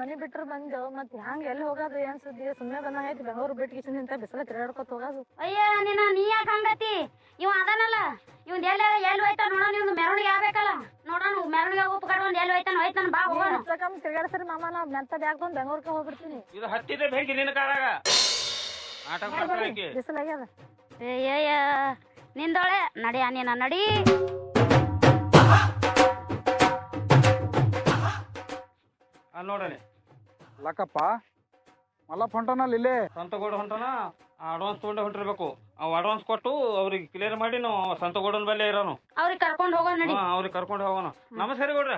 ಮನಿ ಬಿಟ್ರು ಬಂದು ಮತ್ ಹ್ಯಾಂಗ ಎಲ್ಲಿ ಹೋಗೋದು ಏನ್ ಸುದ್ದಿ? ಸುಮ್ಮನೆ ಬಂದಂಗ ಐತಿ ಬೆಂಗಳೂರು ಬಿಟ್ಟು ಕಿಶನ್ ನಿಂತ ಬಿಸಿಲ ತಿರುಗಾಡ್ಕೊತ ಹೋಗೋದು. ಅಯ್ಯ ನೀನ ನೀ ಯಾಕೆ ಹಂಗತಿ? ಇವ ಅದನಲ್ಲ. ಇವ್ನ್ ಎಲ್ಲಿ ಎಲ್ಲಿ ಹೋಯ್ತಾನ ನೋಡೋಣ ಇವ್ನು ಮೆರವಣಿಗೆ ಆಗ್ಬೇಕಲ್ಲ. ನೋಡೋಣ ಮೆರವಣಿಗೆ ಉಪಕರಣ ಎಲ್ಲಿ ಹೋಯ್ತಾನ ಹೋಯ್ತಾನ ಬಾ ಹೋಗೋಣ. ಸಕಮ್ ತಿರ್ಗಾಡ್ಸರಿ ಮಾಮ ನಾ ಮೆತ್ತ ಬ್ಯಾಗ್ ಬೆಂಗಳೂರಿಗೆ ಹೋಗ್ಬಿಡ್ತೀನಿ. ಇದು ಹತ್ತಿದೆ ಬೆಂಕಿ ನಿನ್ನ ಕಾರಾಗ. ಆಟ. ಬಿಸಿಲಾಗ್ಯದ. ಏಯ್ಯ ನಿಂದೊಳೆ ನಡಿ ನೀನ ನಡಿ. ನೋಡಲಿ. ಲಕ್ಕಪ್ಪ ಮಲ್ಲಪ್ಪ ಹೊಂಟನಲ್ಲಿ ಇಲ್ಲೇ. ಸಂತಗೋಡ ಹೊಂಟನ ಅಡ್ವಾನ್ಸ್ ತೊಗೊಂಡೆ ಹೊಂಟಿರ್ಬೇಕು. ಅವ್ ಅಡ್ವಾನ್ಸ್ ಕೊಟ್ಟು ಅವ್ರಿಗೆ ಕ್ಲಿಯರ್ ಮಾಡಿ ನಾವು ಸಂತಗೋಡನ್ ಬಲ್ಲೇ ಇರೋನು. ಅವ್ರಿಗೆ ಕರ್ಕೊಂಡು ಹೋಗೋಣ ನಡಿ. ಹಾ ಅವ್ರಿಗೆ ಕರ್ಕೊಂಡು ಹೋಗೋಣ. ನಮಸ್ಕಾರ ಗೌಡ್ರ.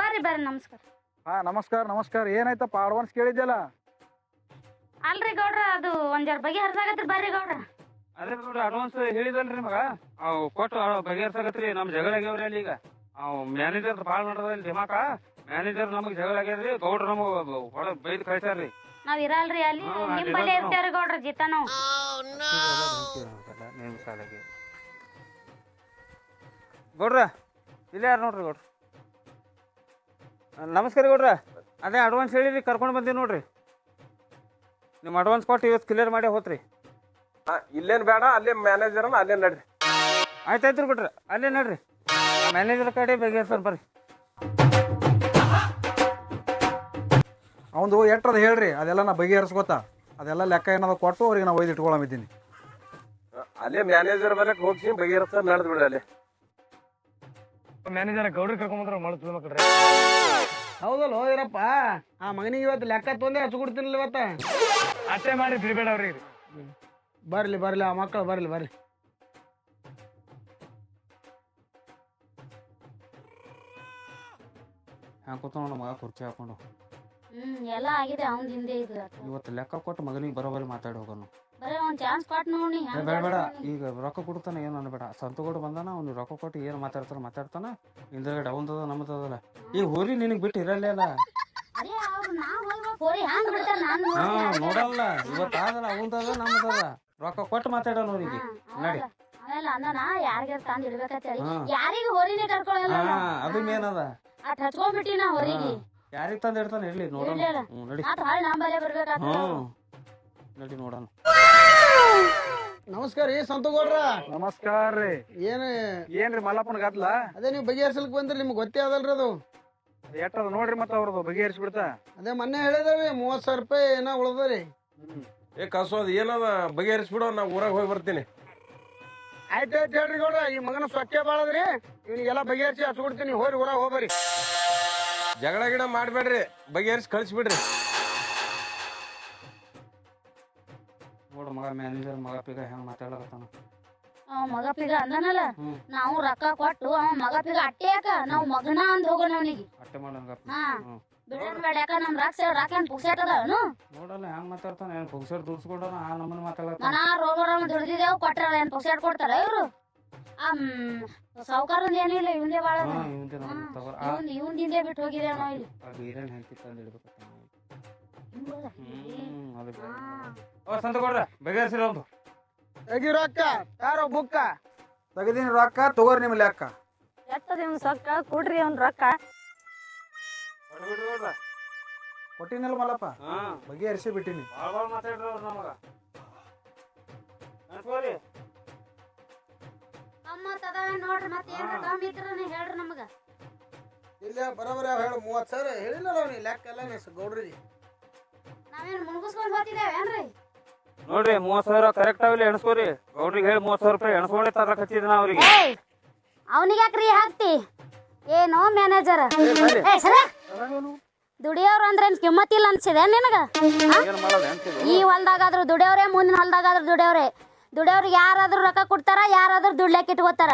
ಬರ್ರಿ ಬರ್ರಿ ನಮಸ್ಕಾರ. ಹಾ ನಮಸ್ಕಾರ ನಮಸ್ಕಾರ. ಏನಾಯ್ತಪ್ಪ ಅಡ್ವಾನ್ಸ್ ಕೇಳಿದ್ಯಲ್ಲ? ಅಲ್ರಿ ಗೌಡ್ರ ಅದು ಒಂದ್ ಜರ ಬಗೆ ಹರ್ಸಾಗತ್ರಿ ಬರ್ರಿ ಗೌಡ್ರ. ಅದೇ ಗೌಡ್ರ ಅಡ್ವಾನ್ಸ್ ಹೇಳಿದಲ್ರಿ ಮಗ ಅವ್ ಕೊಟ್ಟು ಬಗೆಹರ್ಸಾಕತ್ರಿ ನಮ್ ಜಗಳ ಆಗ್ಯಾವ್ರಿ ಅಲ್ಲಿ ಈಗ. ಅವ್ ಮ್ಯಾನೇಜರ್ ಭಾಳ ನೋಡದ್ರಿ ದಿಮಾಕ ಮ್ಯಾನೇಜರ್ ನಮಗ್ ಜಗಳ ಆಗ್ಯಾದ್ರಿ ಗೌಡ್ರ ನಮಗ್ ಹೊಡ ಬೈದ್ ಕಳ್ಸ್ಯಾರ್ರಿ. ನಾವ್ ಇರಲ್ರಿ ಅಲ್ಲಿ ನಿಮ್ ಬಲ್ಲೆ. ಇರ್ತೇವ್ರಿ ಗೌಡ್ರ ಜಿತ ನಾವು. ನಿಮ್ ಸಾಲಾಗಿ. ಗೌಡ್ರ ಇಲ್ಲೇ ಯಾರು ನೋಡ್ರಿ ಗೌಡ್ರ? ನಮಸ್ಕಾರ ಗೌಡ್ರ. ಅದೇ ಅಡ್ವಾನ್ಸ್ ಹೇಳಿರಿ ಕರ್ಕೊಂಡು ಬಂದೀನಿ ನೋಡ್ರಿ. ನಿಮ್ಮ ಅಡ್ವಾನ್ಸ್ ಕೊಟ್ಟು ಇವತ್ತು ಕ್ಲಿಯರ್ ಮಾಡಿ ಹೋತ್ರಿ. ಇಲ್ಲೇನು ಬೇಡ ಅಲ್ಲೇ ಮ್ಯಾನೇಜರ್ ಅಲ್ಲೇ ನಡ್ರಿ. ಆಯ್ತಾಯ್ತು ಬಿಡ್ರಿ ಅಲ್ಲೇ ನಡ್ರಿ. ಮ್ಯಾನೇಜರ್ ಕಡೆ ಬಗೆಹರ್ಸನ್ ಬರ್ರಿ. ಅವಂದು ಎಟ್ಟದ ಹೇಳ್ರಿ ಅದೆಲ್ಲ ನಾ ಬಗೆಹರಿಸ್ಕೋತ. ಅದೆಲ್ಲ ಲೆಕ್ಕ ಏನದ ಕೊಟ್ಟು ಅವ್ರಿಗೆ ನಾ ಒಯ್ದು ಇಟ್ಕೊಳಮಿದ್ದೀನಿ ಅಲ್ಲೇ ಮ್ಯಾನೇಜರ್ ಬರಕ್ ಹೋಗಿ ಬಗೆಹರಿಸ ನಡೆದ್ ಬಿಡ ಅಲ್ಲಿ. ಮ್ಯಾನೇಜರ್ ಗೌಡ್ರಿ ಕರ್ಕೊಂಬಂದ್ರ ಮಾಡ್ತೀವಿ ಮಕ್ಕಳ್ರಿ ಹೌದಲ್ಲ ಹೋದಿರಪ್ಪ ಆ ಮಗನಿಗೆ ಇವತ್ತು ಲೆಕ್ಕ ತೊಂದ್ರೆ ಹಚ್ಚು ಕೊಡ್ತೀನಿ ಇವತ್ತ? ಅಷ್ಟೇ ಮಾಡಿ ಬಿಡಬೇಡ ಅವ್ರಿಗೆ. ಬರ್ಲಿ ಬರ್ಲಿ ಆ ಮಕ್ಕಳು ಬರ್ಲಿ ಬರ್ಲಿ. ಹ್ಯಾಂಗ ಕೂತ ಮಗ ಕುರ್ಚಿ ಹಾಕೊಂಡು. ಹ್ಮ್ ಎಲ್ಲ ಆಗಿದೆ ಅವ್ನ್ ಹಿಂದೆ ಇದು ಇವತ್ತು ಲೆಕ್ಕ ಕೊಟ್ಟು ಮಗನಿಗೆ ಬರೋಬರಿ ಮಾತಾಡಿ ಹೋಗೋನು ಬರೀ ಒಂದ್ ಚಾನ್ಸ್ ಕೊಟ್ ನೋಡಿ ಬೇಡ ಬೇಡ ಈಗ ರೊಕ್ಕ ಕೊಡ್ತಾನೆ ಏನು ಅನ್ಬೇಡ ಸಂತಗೋಡು ಬಂದಾನ ಅವ್ನು ರೊಕ್ಕ ಕೊಟ್ಟು ಏನು ಮಾತಾಡ್ತಾನ ಮಾತಾಡ್ತಾನ ಹಿಂದಗಡೆ ಅವಂದದ ನಮ್ಮದಲ್ಲ ಈಗ ಹೋರಿ ನಿನಗೆ ಬಿಟ್ಟು ಇರಲ್ಲೇ ಅಲ್ಲ ಅರೇ ಅವ್ರು ನಾವ್ ಹೋಗ್ಬೇಕು ಹೋರಿ ಹ್ಯಾಂಗ್ ಬಿಡ್ತಾರ ನಾನ್ ಹಾ ನೋಡಲ್ಲ ಇವತ್ತು ಆದಲ್ಲ ಅವಂದದ ನಮ್ಮದದ ರೊಕ್ಕ ಕೊಟ್ಟು ಮಾತಾಡೋಣ ಅವ್ರಿಗೆ ನಡಿ. ಆಮೇಲೆ ಅಂದನ ಯಾರಿಗಾರ ತಂದ್ ಇಡ್ಬೇಕಂತ ಹೇಳಿ ಹಾ. ಯಾರಿಗೂ ಹೊರಿನೇ ಕರ್ಕೊಳಲ್ಲ ಹಾ ಅದು ಮೇನದ ಅಟ್ ಹಚ್ಕೊಂಡ್ಬಿಟ್ಟಿ ನಾ ಹೊರಿಗೆ ಯಾರಿಗೆ ತಂದಿರ್ತಾನೆ ಇಡ್ತಾನೆ ಇರ್ಲಿ ನೋಡೋಣ. ಹ್ಞೂ ನಡಿ. ನಡಿ ನೋಡೋಣ. ನಮಸ್ಕಾರ ಏ ಸಂತಗೌಡ್ರ ನಮಸ್ಕಾರ ರೀ. ಏನ್ ಏನ್ರಿ ಮಲ್ಲಪ್ಪನ ಗದ್ಲ ಅದೇ ನೀವು ಬಗೆಹರಿಸಲಿಕ್ಕೆ ಬಂದ್ರಿ ನಿಮ್ಗೆ ಗೊತ್ತೇ ಅದಲ್ರಿ ಅದು. ಎಟ್ಟದ ನೋಡ್ರಿ ಮತ್ತೆ ಅವ್ರದ್ದು ಬಗೆಹರಿಸಿ ಬಿಡ್ತಾ. ಅದೇ ಮೊನ್ನೆ ಹೇಳಿದ್ರಿ ಮೂವತ್ತು ಸಾವಿರ ರೂಪಾಯಿ ಏನೋ ಉಳ್ದರಿ ಏ ಕಸೋದ್ ಏನದ ಬಗೆಹರಿಸ್ಬಿಡು ನಾ ಊರಾಗ ಹೋಗಿ ಬರ್ತೀನಿ. ಆಯ್ತು ಆಯ್ತು ಹೇಳ್ರಿ ಗೌಡ್ರ ಈ ಮಗನ ಸ್ವಚ್ಛ ಬಾಳದ್ರಿ. ಇವನಿಗೆಲ್ಲ ಬಗೆಹರಿಸಿ ಹಚ್ಚು ಬಿಡ್ತೀನಿ ಹೋರಿ ಊರಾಗ ಹೋಗ್ಬರಿ ಜಗಳ ಗಿಡ ಮಾಡ್ಬೇಡ್ರಿ ಬಗೆಹರಿಸಿ ಕಳಿಸ್ಬಿಡ್ರಿ. ನೋಡು ಮಗ ಮ್ಯಾನೇಜರ್ ಮಗ ಪಿಗ ಹೆಂಗ್ ಮಾತಾಡಕತ್ತಾನ ಅವ ಮಗ ಪಿಗ ಅಂದನಲ್ಲ ನಾವು ರೊಕ್ಕ ಕೊಟ್ಟು ಅವ ಮಗ ಪಿಗ ಅಟ್ಟೆ ಯಾಕ ನಾವು ಮಗನ ಅಂದ್ ಹೋಗೋಣ ಅವನಿಗೆ. ಅಟ್ಟೆ ಮಾಡಂಗ ಹಾ. ಬೇಡ ಯಾಕ ನಮ್ ಪುಕ್ಸೆಟ್ ಅದಾವನು ನೋಡಲ್ಲ ಹೆಂಗ್ ಮಾತಾಡ್ತಾನೆ ಏನು ಪುಗ್ಸರ್ ದುಡ್ಸ್ಕೊಂಡಾನ ಆ ನಮ್ಮನ್ನ ಮಾತಾಡತ್ತಾನ ಮನ ರೋಗರ ದುಡ್ದಿದ್ದೇವ್ ಕೊಟ್ಟಾರ ಏನ್ ಪುಕ್ಸೆಟ್ ಕೊಡ್ತಾರ ಇವ್ರು? ಆ ಸಾವುಕಾರಂದ ಏನಿಲ್ಲ ಇವಂದೇ ಬಾಳ ಹಾ ಇವಂದೆ ತಗೋ ಆ. ಇವಂದ್ ಬಿಟ್ಟು ಹೋಗಿದ್ದೇವ್ ನಾವ್ ಇಲ್ಲಿ? ಆ ಬೀರನ್ ಹೆಂಡತಿ ತಂದು ಇಡ್ಬೇಕತ್ತ ಇವ್ನ್ದ? ಹ್ಮ್ ಅದು ಬೇರೆ. ಹಾ. ಓ ಸಂತ ಕೊಡ್ರ ಬಗೆಹರಿಸಿರ ಒಂದು. ತೆಗಿ ರೊಕ್ಕ. ಯಾರೋ ಬುಕ್ಕ? ತೆಗದೀನಿ ರೊಕ್ಕ ತಗೋರಿ ನಿಮ್ಮ ಲೆಕ್ಕ. ಎಟ್ಟದ ಇವ್ನ ಸೊಕ್ಕ ಕೊಡ್ರಿ ಅವ್ನ ರೊಕ್ಕ. ಕೊಟ್ಟಿನಲ್ಲ ಮಲ್ಲಪ್ಪ. ಹಾ. ಬಗೆಹರಿಸಿ ಬಿಟ್ಟಿನಿ. ಭಾಳ ಭಾಳ ಮಾತಾಡ್ರಿ ಅವ್ರು ನಮಗ. ಅನ್ಕೋರಿ ಗಮ್ಮತ್ ನೋಡ್ರಿ ಮತ್ತೆ ಏನ್ರ ಕಮ್ಮಿ ಇದ್ರ ಹೇಳ್ರಿ ನಮಗ. ಇಲ್ಲ ಬರೋಬರ ಹೇಳು ಮೂವತ್ತು ಸಾವಿರ ಹೇಳಿಲ್ಲ ಅವ್ನಿಗೆ ಲೆಕ್ಕ ಎಲ್ಲ ಗೌಡ್ರಿಗೆ. ನಾವೇನ್ ಮುನ್ಗುಸ್ಕೊಂಡ್ ಹೋಗ್ತಿದ್ದೇವೆ ಏನ್ರಿ? ನೋಡ್ರಿ ಮೂವತ್ ಸಾವಿರ ಕರೆಕ್ಟ್ ಆಗಿಲ್ಲ ಎಣಸ್ಕೋರಿ. ಗೌಡ್ರಿಗೆ ಹೇಳಿ ಮೂವತ್ ಸಾವಿರ ರೂಪಾಯಿ ಎಣಸ್ಕೊಂಡೆ ತರಕ್ ಅವ್ರಿಗೆ. ಅವನಿಗೆ ಯಾಕ್ರಿ ಹಾಕ್ತಿ? ಏನೋ ಮ್ಯಾನೇಜರ್ ಏ ಸರ. ದುಡಿಯೋರು ಅಂದ್ರೆ ಏನ್ ಕಿಮ್ಮತ್ತಿಲ್ಲ ಅನ್ಸಿದೆ ನಿನಗ? ಈ ಹೊಲ್ದಾಗಾದ್ರು ದುಡಿಯೋರೆ ಮುಂದಿನ ಹೊಲ್ದಾಗಾದ್ರು ದುಡಿಯೋರೆ. ದುಡಿಯೋರಿಗೆ ಯಾರಾದರೂ ರೊಕ್ಕ ಕೊಡ್ತಾರ? ಯಾರಾದರೂ ದುಡ್ಲೆಕ್ ಇಟ್ಕೋತಾರ?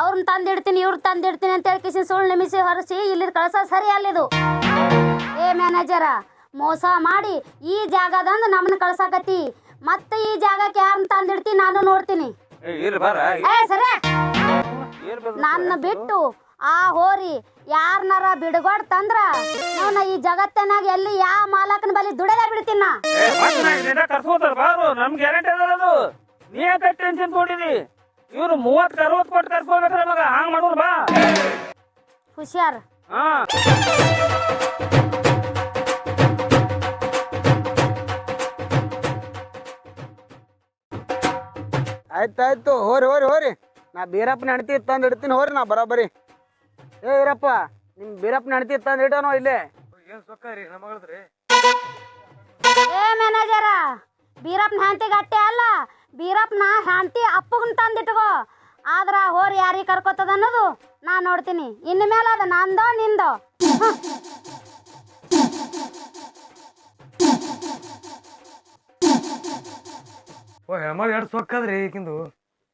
ಅವ್ರನ್ನ ತಂದಿಡ್ತೀನಿ ಇವ್ರು ತಂದಿಡ್ತೀನಿ ಅಂತ ಹೇಳಿ ಕಿಸಿ ಸುಳ್ಳು ನಿಮಿಸಿ ಹೊರಸಿ ಇಲ್ಲಿ ಕಳ್ಸೋ ಸರಿ ಅಲ್ಲಿದು ಏ ಮ್ಯಾನೇಜರ ಮೋಸ ಮಾಡಿ ಈ ಜಾಗದಂದು ನಮ್ಮನ್ನ ಕಳ್ಸಾಕತ್ತಿ. ಮತ್ತೆ ಈ ಜಾಗಕ್ಕೆ ಯಾರನ್ನ ತಂದಿಡ್ತೀನಿ ನಾನು ನೋಡ್ತೀನಿ. ಏ ಸರ. ನನ್ನ ಬಿಟ್ಟು ಆ ಹೋರಿ ಯಾರನಾರ ಬಿಡ್ಗೊಡ್ ತಂದ್ರ ನಾನು ಈ ಜಗತ್ತಿನಾಗ ಎಲ್ಲಿ ಯಾವ ಮಾಲಕನ ಬಲಿ ದುಡಲೇ ಬಿಡ್ತೀನಿ ನಮ್ ಗ್ಯಾರಂಟಿ ನೀ ಅಂತ ಟೆನ್ಷನ್ ಕೊಟ್ಟಿದಿ ಇವ್ರು ಮೂವತ್ತು ಅರವತ್ತು ಕೊಟ್ಟು ತರ್ಸ್ಕೋಬೇಕ್ರೆ ಮಗ ಹಂಗ್ ಮಾಡೋರು ಬಾ. ಹುಷಾರ್. ಹಾ. ಆಯ್ತಾಯ್ತು ಹೋರಿ ಹೋರಿ ಹೋರಿ. ನಾ ಬೀರಪ್ಪನ ಹೆಣ್ತಿ ತಂದು ಇಡ್ತೀನಿ ಹೋರಿ ನಾ ಬರೋಬ್ಬರಿ. ಏ ಇರಪ್ಪ ನಿಮ್ ಬೀರಪ್ಪನ ಹೆಣ್ತಿ ತಂದು ಇಡೋನೋ ಇಲ್ಲೇ? ಏನ್ ಸೊಕ್ಕ ರೀ ನಮ್ಮ ಏ ಮ್ಯಾನೇಜರ ಬೀರಪ್ಪನ ಹ್ಯಾಂತಿ ಗಟ್ಟೆ ಅಲ್ಲ. ಬೀರಪ್ಪನ ಹ್ಯಾಂತಿ ಅಪ್ಪಗನ್ ತಂದಿಟ್ಕೋ. ಆದ್ರ ಹೋರಿ ಯಾರಿಗೆ ಕರ್ಕೋತದ ಅನ್ನೋದು ನಾ ನೋಡ್ತೀನಿ. ಇನ್ನು ಮೇಲೆ ಅದು ನಂದೋ ನಿಂದೋ. ಓ ಹೆಮಲ್ ಎರಡು ಸೊಕ್ಕದ್ರಿ ಈಗಿಂದು.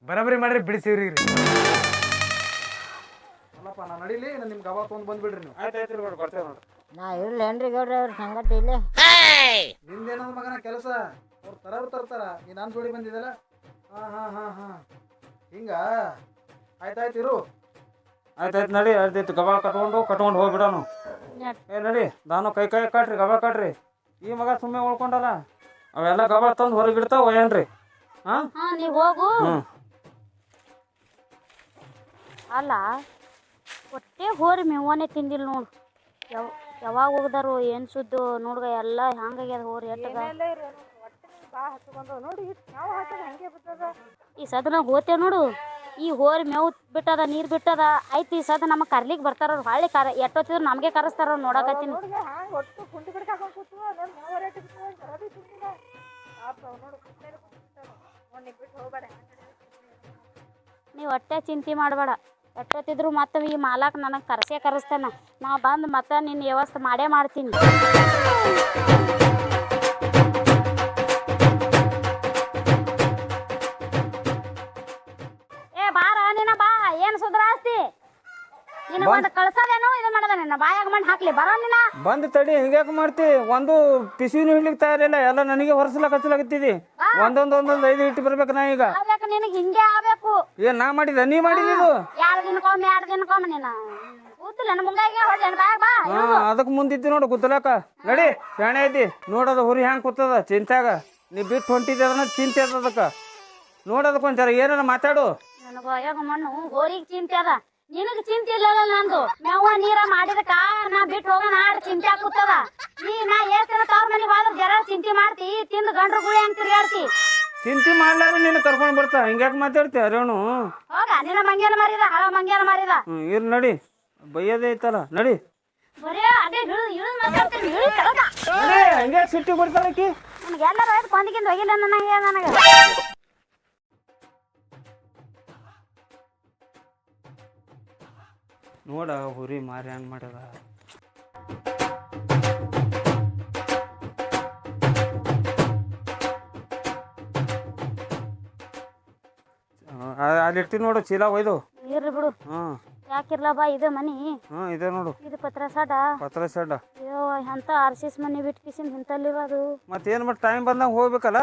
ಬರಬರಿ ಮಾಡ್ರಿ ಬಿಡಿಸಿವ್ರಿ ಅಲ್ಲಪ್ಪ ನಾ ನಡೀಲಿ ನಿಮ್ಗೆ ಅವಾಗ ತೊಗೊಂಡು ಬಂದ್ಬಿಡ್ರಿ ನೀವು. ಆಯ್ತು ಆಯ್ತು ನೋಡ್ರಿ ಬರ್ತೇವೆ ನೋಡ್ರಿ. ನಾ ಇರ್ಲೇನ್ರಿ ಗೌಡ್ರ ಅವ್ರ ಸಂಗಟ ಇಲ್ಲೇ ನಿಂದೇನದ ಮಗನ ಕೆಲಸ? ಅವ್ರು ತರೋರು ತರ್ತಾರ. ನೀ ನಾನು ಜೋಡಿ ಬಂದಿದ್ದಲ್ಲ? ಹಾ ಹಾ ಹಾ ಹಾ. ಹಿಂಗ? ಆಯ್ತಾಯ್ತು ಇರು. ಆಯ್ತು ಆಯ್ತು ನಡಿ ಆಯ್ತು ಗಬಾ ಕಟ್ಕೊಂಡು ಕಟ್ಕೊಂಡು ಹೋಗ್ಬಿಡೋನು. ಏ ನಡಿ ನಾನು ಕೈ ಕೈ ಕಟ್ರಿ ಗಬಾ ಕಟ್ರಿ. ಈ ಮಗ ಸುಮ್ಮನೆ ಉಳ್ಕೊಂಡಲ್ಲ? ಅವೆಲ್ಲ ಗಬಾ ತಂದು ಹೊರಗೆ ಇಡ್ತಾವ ಏನ್ರಿ? ಹಾಂ? ಹಾ ನೀವ್ ಹೋಗು. ಅಲ್ಲ ಹೊಟ್ಟೆ ಹೋರಿ ಮೆವನೇ ತಿಂದಿಲ್ಲ ನೋಡು. ಯಾವ ಯಾವಾಗ ಹೋಗ್ದಾರು ಏನು ಸುದ್ದು ನೋಡ್ಗ ಎಲ್ಲ ಹಂಗಾಗ್ಯದ ಹೋರಿ ಎಟ್ಟದ ಬಾ ಹಚ್ಕೊಂಡವ್ ನೋಡಿ ನಾವು ಹಾಕದ ಹಂಗೆ ಬಿಟ್ಟದ ಈ ಸದ ನಾವು ಹೋತೆ ನೋಡು ಈ ಹೋರಿ ಮೇವು ಬಿಟ್ಟದ ನೀರ್ ಬಿಟ್ಟದ ಆಯ್ತು ಈ ಸದ ನಮಗೆ ಕರ್ಲಿಕ್ ಬರ್ತಾರ ಅವ್ರು ಹೊಳ್ಳಿ ಕರ ಎಟ್ಟೊತ್ತಿದ್ರು ನಮಗೆ ಕರೆಸ್ತಾರ ಅವ್ರು ನೋಡಕತ್ತೀನಿ ಒಟ್ಟು ಕುಂಟಿ ಬಿಡಕ್ ಹಾಕೊಂಡ್ ಕೂತು ನೋಡ್ ನಾವು ರೇಟ್ ಒಟ್ಟೆ ಚಿಂತೆ ಮಾಡಬೇಡ. ಎಟ್ಟೊತ್ತಿದ್ರು ಮತ್ತೆ ಈ ಮಾಲಾಕ್ ನನಗೆ ಕರ್ಸೇ ಕರೆಸ್ತಾನ. ನಾವು ಬಂದು ಮತ್ತೆ ನಿನ್ನ ವ್ಯವಸ್ಥೆ ಮಾಡೇ ಮಾಡ್ತೀನಿ. ನಿನ್ನ ಒಂದು ಕಳ್ಸೋದೇನು ಇದು ಮಾಡೋದ ನಿನ್ನ ಬಾಯಾಗ ಮಣ್ಣು ಹಾಕ್ಲಿ ಬರೋ ನಿನ್ನ ಬಂದು ತಡಿ ಹಿಂಗ್ಯಾಕೆ ಮಾಡ್ತಿ? ಒಂದು ಪಿಸಿನೂ ಹಿಡ್ಲಿಕ್ಕೆ ತಯಾರಿಲ್ಲ ಎಲ್ಲ ನನಗೆ ಹೊರಸಲ ಹಚ್ಚಲಾಗತ್ತಿದಿ. ಒಂದೊಂದ್ ಒಂದೊಂದ್ ಐದು ಇಟ್ಟು ಬರ್ಬೇಕು ನಾ ಈಗ ಆಗ್ಬೇಕು ನಿನಗೆ ಹಿಂಗೆ ಆಗ್ಬೇಕು. ಏನ್ ನಾ ಮಾಡಿದ ನೀ ಮಾಡಿದಿದು ಎರಡು ದಿನಕ್ಕೊಮ್ಮೆ ಎರಡು ದಿನಕ್ಕೊಮ್ಮೆ ನೀನು. ಕೂತಿಲ್ಲ ನನ್ನ ಮುಂಗಾಗೆ ಹೊಡ್ಲಿ ಬಾಯಾಗ ಬಾ ಹಾ ಅದಕ್ಕೆ ಮುಂದಿತ್ತು ನೋಡು ಕುತ್ತಲಾಕ ನಡಿ ಶಾಣೆ ಐತಿ. ನೋಡೋದು ಹುರಿ ಹ್ಯಾಂಗ ಕೂತದ ಚಿಂತ್ಯಾಗ. ನೀ ಬಿಟ್ಟು ಹೊಂಟಿದ್ದೆ ಅದನ್ನ ಚಿಂತೆ ಅದ ಅದಕ್ಕ ನೋಡೋದಕ್ಕೆ ಒಂಚರ ಏನಾರ ಮಾತಾಡು. ನನಗೆ ಮಣ್ಣು ಹೋರಿಗೆ ಚಿಂತೆ ಅದ. ನಿನಗೆ ಚಿಂತೆ ಇಲ್ಲಲ್ಲ ನಂದು? ನಾವು ನೀರ ಮಾಡಿದಕ್ಕ ನಾ ಬಿಟ್ಟು ಹೋಗೋಣ ಆಡ್ ಚಿಂತೆ ಆಗುತ್ತದ ನೀ ನಾ ಏಸ್ತಿನ ತವ್ರ ಮನೆಗೆ ಹೋದ್ರ ಜರ ಚಿಂತೆ ಮಾಡ್ತಿ ತಿಂದು ಗಂಡ್ರು ಗುಳಿ ಹೆಂಗ್ ತಿರ್ಗಾಡ್ತಿ. ಚಿಂತೆ ಮಾಡ್ಲಾರ ನಿನ್ನ ಕರ್ಕೊಂಡು ಬರ್ತಾ ಹಿಂಗ್ಯಾಕೆ ಮಾತಾಡ್ತಿ ಅರೇಣು? ಹೋಗ ನಿನ್ನ ಮಂಗ್ಯಾನ ಮಾರಿದ ಹಳ ಮಂಗ್ಯಾನ ಮಾರಿದ. ಹ್ಮ್ ಇರ್ ನಡಿ. ಬೈಯದೇ ಐತಲ್ಲ ನಡಿ. ಬರೇ ಅದೇ ಇಳಿದು ಇಳಿದು ಮಾತಾಡ್ತೀನಿ ಇಳಿ ಕೆಳಗ. ನಡಿ ಹಂಗೆ ಸಿಟ್ಟಿ ಕೊಡ್ತಾಳಕಿ ನನಗೆ ಎಲ್ಲರ ಆಯ್ತು ಕೊಂದಿಗಿಂದ ಹೋಗಿಲ್ಲ ನನಗೆ ನನಗೆ. ನೋಡ ಹುರಿ ಮಾರಿ ಹಂಗೆ ಮಾಡ್ಯದ ಅಲ್ಲಿ ಇರ್ತೀನಿ ನೋಡು ಚೀಲ ಒಯ್ದು. ಬಿಡು. ಹ್ಮ್. ಯಾಕಿರ್ಲ ಬಾ ಇದು ಮನಿ. ಇದೆ ನೋಡು. ಇದು ಪತ್ರ ಸಾಡ ಪತ್ರ ಶೆಡ್ ಅಯ್ಯೋ ಅಂತ ಆರ್ ಸಿ ಎಸ್ ಮನಿ ಬಿಟ್ಟು ಕಿಸಿನ್ ಹಿಂತಲ್ಲಿವ ಅದು ಮತ್ತೇನ್ ಮತ್ತೆ ಟೈಮ್ ಬಂದಾಗ ಹೋಗ್ಬೇಕಲ್ಲ?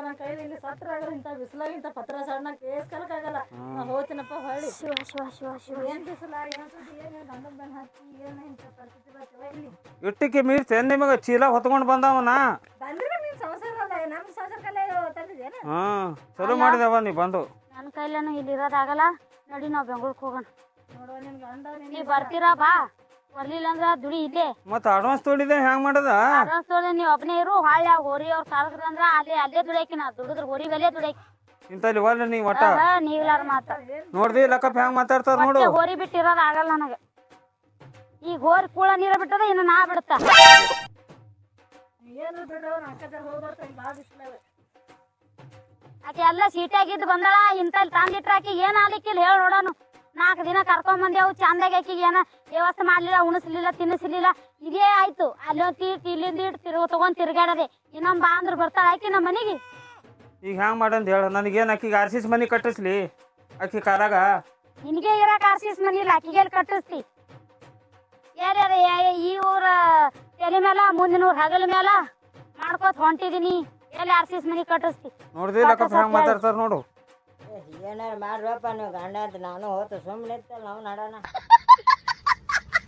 ನನ್ನ ಕೈಲಿ ಇಲ್ಲಿ ಸತ್ರ ಆಗಲ್ಲ ಇಂಥ ಬಿಸಿಲಾಗ ಇಂಥ ಪತ್ರ ಸಣ್ಣ ಕೇಸ್ ಕಲಕಾಗಲ್ಲ. ನಾ ಹೋಗ್ತೀನಪ್ಪ ಹೊಳ್ಳಿ ಶಿವ ಶಿವ ಶಿವ ಶಿವ. ಏನ್ ಬಿಸಿಲ ಏನ್ ಸುದ್ದಿ ಏನ್ ಗಂಡನ ಬೆನ್ನ ಹತ್ತಿ ಏನ್ ಇಂಥ ಪರಿಸ್ಥಿತಿ ಬರ್ತವೆ ಇಲ್ಲಿ? ಇಟ್ಟಿಗೆ ಮೀರ್ತೆ ನಿಮಗೆ ಚೀಲ ಹೊತ್ಕೊಂಡು ಬಂದವನ? ಬಂದ್ರೆ ನಿನ್ ಸಂಸಾರ ಅಲ್ಲ ನಮ್ಮ ಸಂಸಾರ ಕಲೆ ತಂದಿದ್ದೇನ ಹ್ಮ್ ಚಲೋ ಮಾಡಿದವ ನೀ ಬಂದು. ನನ್ನ ಕೈಲೇನು ಇಲ್ಲಿ ಇರೋದಾಗಲ್ಲ ನಡಿ ನಾವು ಬೆಂಗ್ಳೂರ್ಗೆ ಹೋಗೋಣ. ನೀ ಬರ್ತೀರಾ ಬಾ. ಬರ್ಲಿಲ್ಲ ಅಂದ್ರ ದುಡಿ ಇಲ್ಲೇ. ಮತ್ತ ಅಡ್ವಾನ್ಸ್ ತೊಡಿದೆ ಹೆಂಗ್ ಮಾಡದ? ಅಡ್ವಾನ್ಸ್ ತೊಗೊಂಡು ನೀವು ಒಬ್ಬನೇ ಇರು ಹೊಳ್ಳಿ ಆ ಹೋರಿ ಅವ್ರ ಕರೆದ್ರ ಅಂದ್ರ ಅಲ್ಲೇ ಅಲ್ಲೇ ದುಡಿಯಾಕಿ ನಾ ದುಡಿದ್ರ ಹೋರಿ ಬೆಲೆ ದುಡಿಯಾಕಿ ಇಂತಲ್ಲಿ ಒಲ್ಲ ನೀ ಒಟ್ಟ? ನೀವ್ಲಾರ ಮಾತಾಡ ನೋಡ್ದಿ ಲಕ್ಕಪ್ಪ ಹೆಂಗ್ ಮಾತಾಡ್ತಾರ ನೋಡು. ಮತ್ತೆ ಹೋರಿ ಬಿಟ್ಟಿರೋದು ಆಗಲ್ಲ ನನಗೆ. ಈಗ ಹೋರಿ ಕೂಳ ನೀರ ಬಿಟ್ಟದ ಇನ್ನು ನಾ ಬಿಡುತ್ತ ಏನು ಬಿಡು ನಾಲ್ಕ ಜನ ಹೋಗಿ ಬರ್ತಾನೆ ಭಾಳ ಬಿಸಿಲಾಗ. ಆಕೆ ಎಲ್ಲ ಸೀಟಾಗಿದ್ದು ಬಂದಳ ಇಂತಲ್ಲಿ ತಂದಿಟ್ರ ಆಕಿ ಏನ್ ಆಲಿಕ್ಕಿಲ್ಲ ಹೇಳ ನೋಡೋನು. ನಾಲ್ಕು ದಿನ ಕರ್ಕೊಂಡ್ ಬಂದೇವು ಚಂದಾಗಿ ಆಕಿಗೆ ಏನ ವ್ಯವಸ್ಥೆ ಮಾಡ್ಲಿಲ್ಲ ಉಣಿಸ್ಲಿಲ್ಲ ತಿನ್ನಿಸ್ಲಿಲ್ಲ. ಇದೇ ಆಯ್ತು. ಅಲ್ಲೊಂದು ಇಲ್ಲಿಂದ ಇಟ್ಟು ತಿರುಗ ತಗೊಂಡ್ ತಿರ್ಗಾಡದೆ. ಇನ್ನೊಂದ್ ಬಾ ಅಂದ್ರೆ ಬರ್ತಾಳ ಆಕಿ ನಮ್ಮ ಮನೆಗೆ. ಈಗ ಹ್ಯಾಂಗ ಮಾಡಂತ ಹೇಳ? ನನಗೇನು ಆಕಿಗೆ ಆರ್ ಸಿ ಮನಿ ಕಟ್ಟಿಸ್ಲಿ? ಆಕಿ ಕಾಲಾಗ ನಿನಗೆ ಇರಕ್ ಆರ್ಸಿಸ್ ಮನಿ ಇಲ್ಲ ಆಕಿಗೆ ಎಲ್ಲಿ ಕಟ್ಟಿಸ್ತಿ? ಯಾರ್ಯಾರ ಈ ಊರ ತಲೆ ಮೇಲ ಮುಂದಿನ ಊರ್ ಹಗಲ ಮೇಲ ಮಾಡ್ಕೋತ ಹೊಂಟಿದೀನಿ. ಎಲ್ಲಿ ಆರ್ಸಿಸ್ ಮನಿ ಕಟ್ಟಿಸ್ತಿ? ನೋಡ್ದಿ ಲಕ್ಕಪ್ಪ ಹೆಂಗ್ ಮಾತಾಡ್ತಾರ ನೋಡು. ಏನಾರು ಮಾಡ್ರಪ್ಪ ನೀವು ಗಂಡ ಅಂತ ನಾನು ಹೋತ ಸುಮ್ಮನೆ ಇರ್ತಲ್ಲ ನಾವು ನಡೋಣ.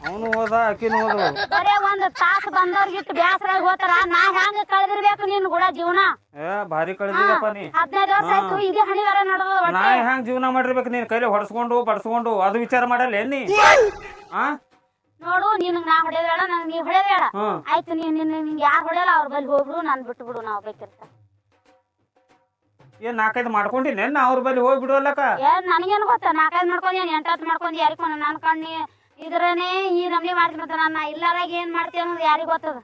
ಅವನು ಹೋದ ಆಕಿನೂ ಹೋದ್ರು ಬರೇ ಒಂದ್ ತಾಸು ಬಂದವ್ರಿಗಿಟ್ಟು ಬ್ಯಾಸರಾಗಿ ಹೋತಾರ. ನಾ ಹೆಂಗ ಕಳೆದಿರ್ಬೇಕು ನಿನ್ ಕೂಡ ಜೀವನ? ಏ ಭಾರಿ ಕಳ್ದಿದಪ್ಪ ನೀ. ಹದಿನೈದು ವರ್ಷ ಆಯ್ತು ಇದೇ ಹಣಿ ಬರ ನಡೋದು ನಾ ಹೆಂಗ್ ಜೀವನ ಮಾಡಿರ್ಬೇಕು ನೀನ್? ಕೈಲಿ ಹೊಡ್ಸ್ಕೊಂಡು ಬಡ್ಸ್ಕೊಂಡು ಅದು ವಿಚಾರ ಮಾಡಲ್ಲ ಏನ್ ನೀ? ಆ? ನೋಡು ನಿನ್ ನಾ ಹೊಡೆಯಬೇಡ ನನ್ ನೀ ಹೊಡೆಯಬೇಡ. ಆಯ್ತು ನೀನ್ ನಿನ್ ಯಾರ್ ಯಾರು ಹೊಡೆಯಲ್ಲ ಅವ್ರ ಬಲ್ಲಿ ಹೋಗ್ಬಿಡು ನಾನ್ ಬಿಟ್ಟು ಬಿಡು ನಾವ್ ಬೇಕಿರ್ತ ಏನ್ ನಾಲ್ಕೈದು ಮಾಡ್ಕೊಂಡಿನಿ? ನೆನ್ನ ಅವ್ರ ಬಳಿ ಹೋಗಿ ಬಿಡುವಲ್ಲಕ್ಕ? ಏನ್ ನನಗೇನು ಗೊತ್ತ? ನಾಲ್ಕೈದು ಮಾಡ್ಕೊಂಡಿ ಎಂಟತ್ತು ಮಾಡ್ಕೊಂಡು ಯಾರಿಗೆ ನನ್ನ ಕಣ್ಣಿ ಇದ್ರನೇ ಈ ನಮ್ನಿ ಮಾಡ್ತಿರ್ತ ನನ್ನ ಇಲ್ಲಾರಾಗ ಏನ್ ಮಾಡ್ತೀವಿ ಅನ್ನೋದು ಯಾರಿಗೆ ಗೊತ್ತದ?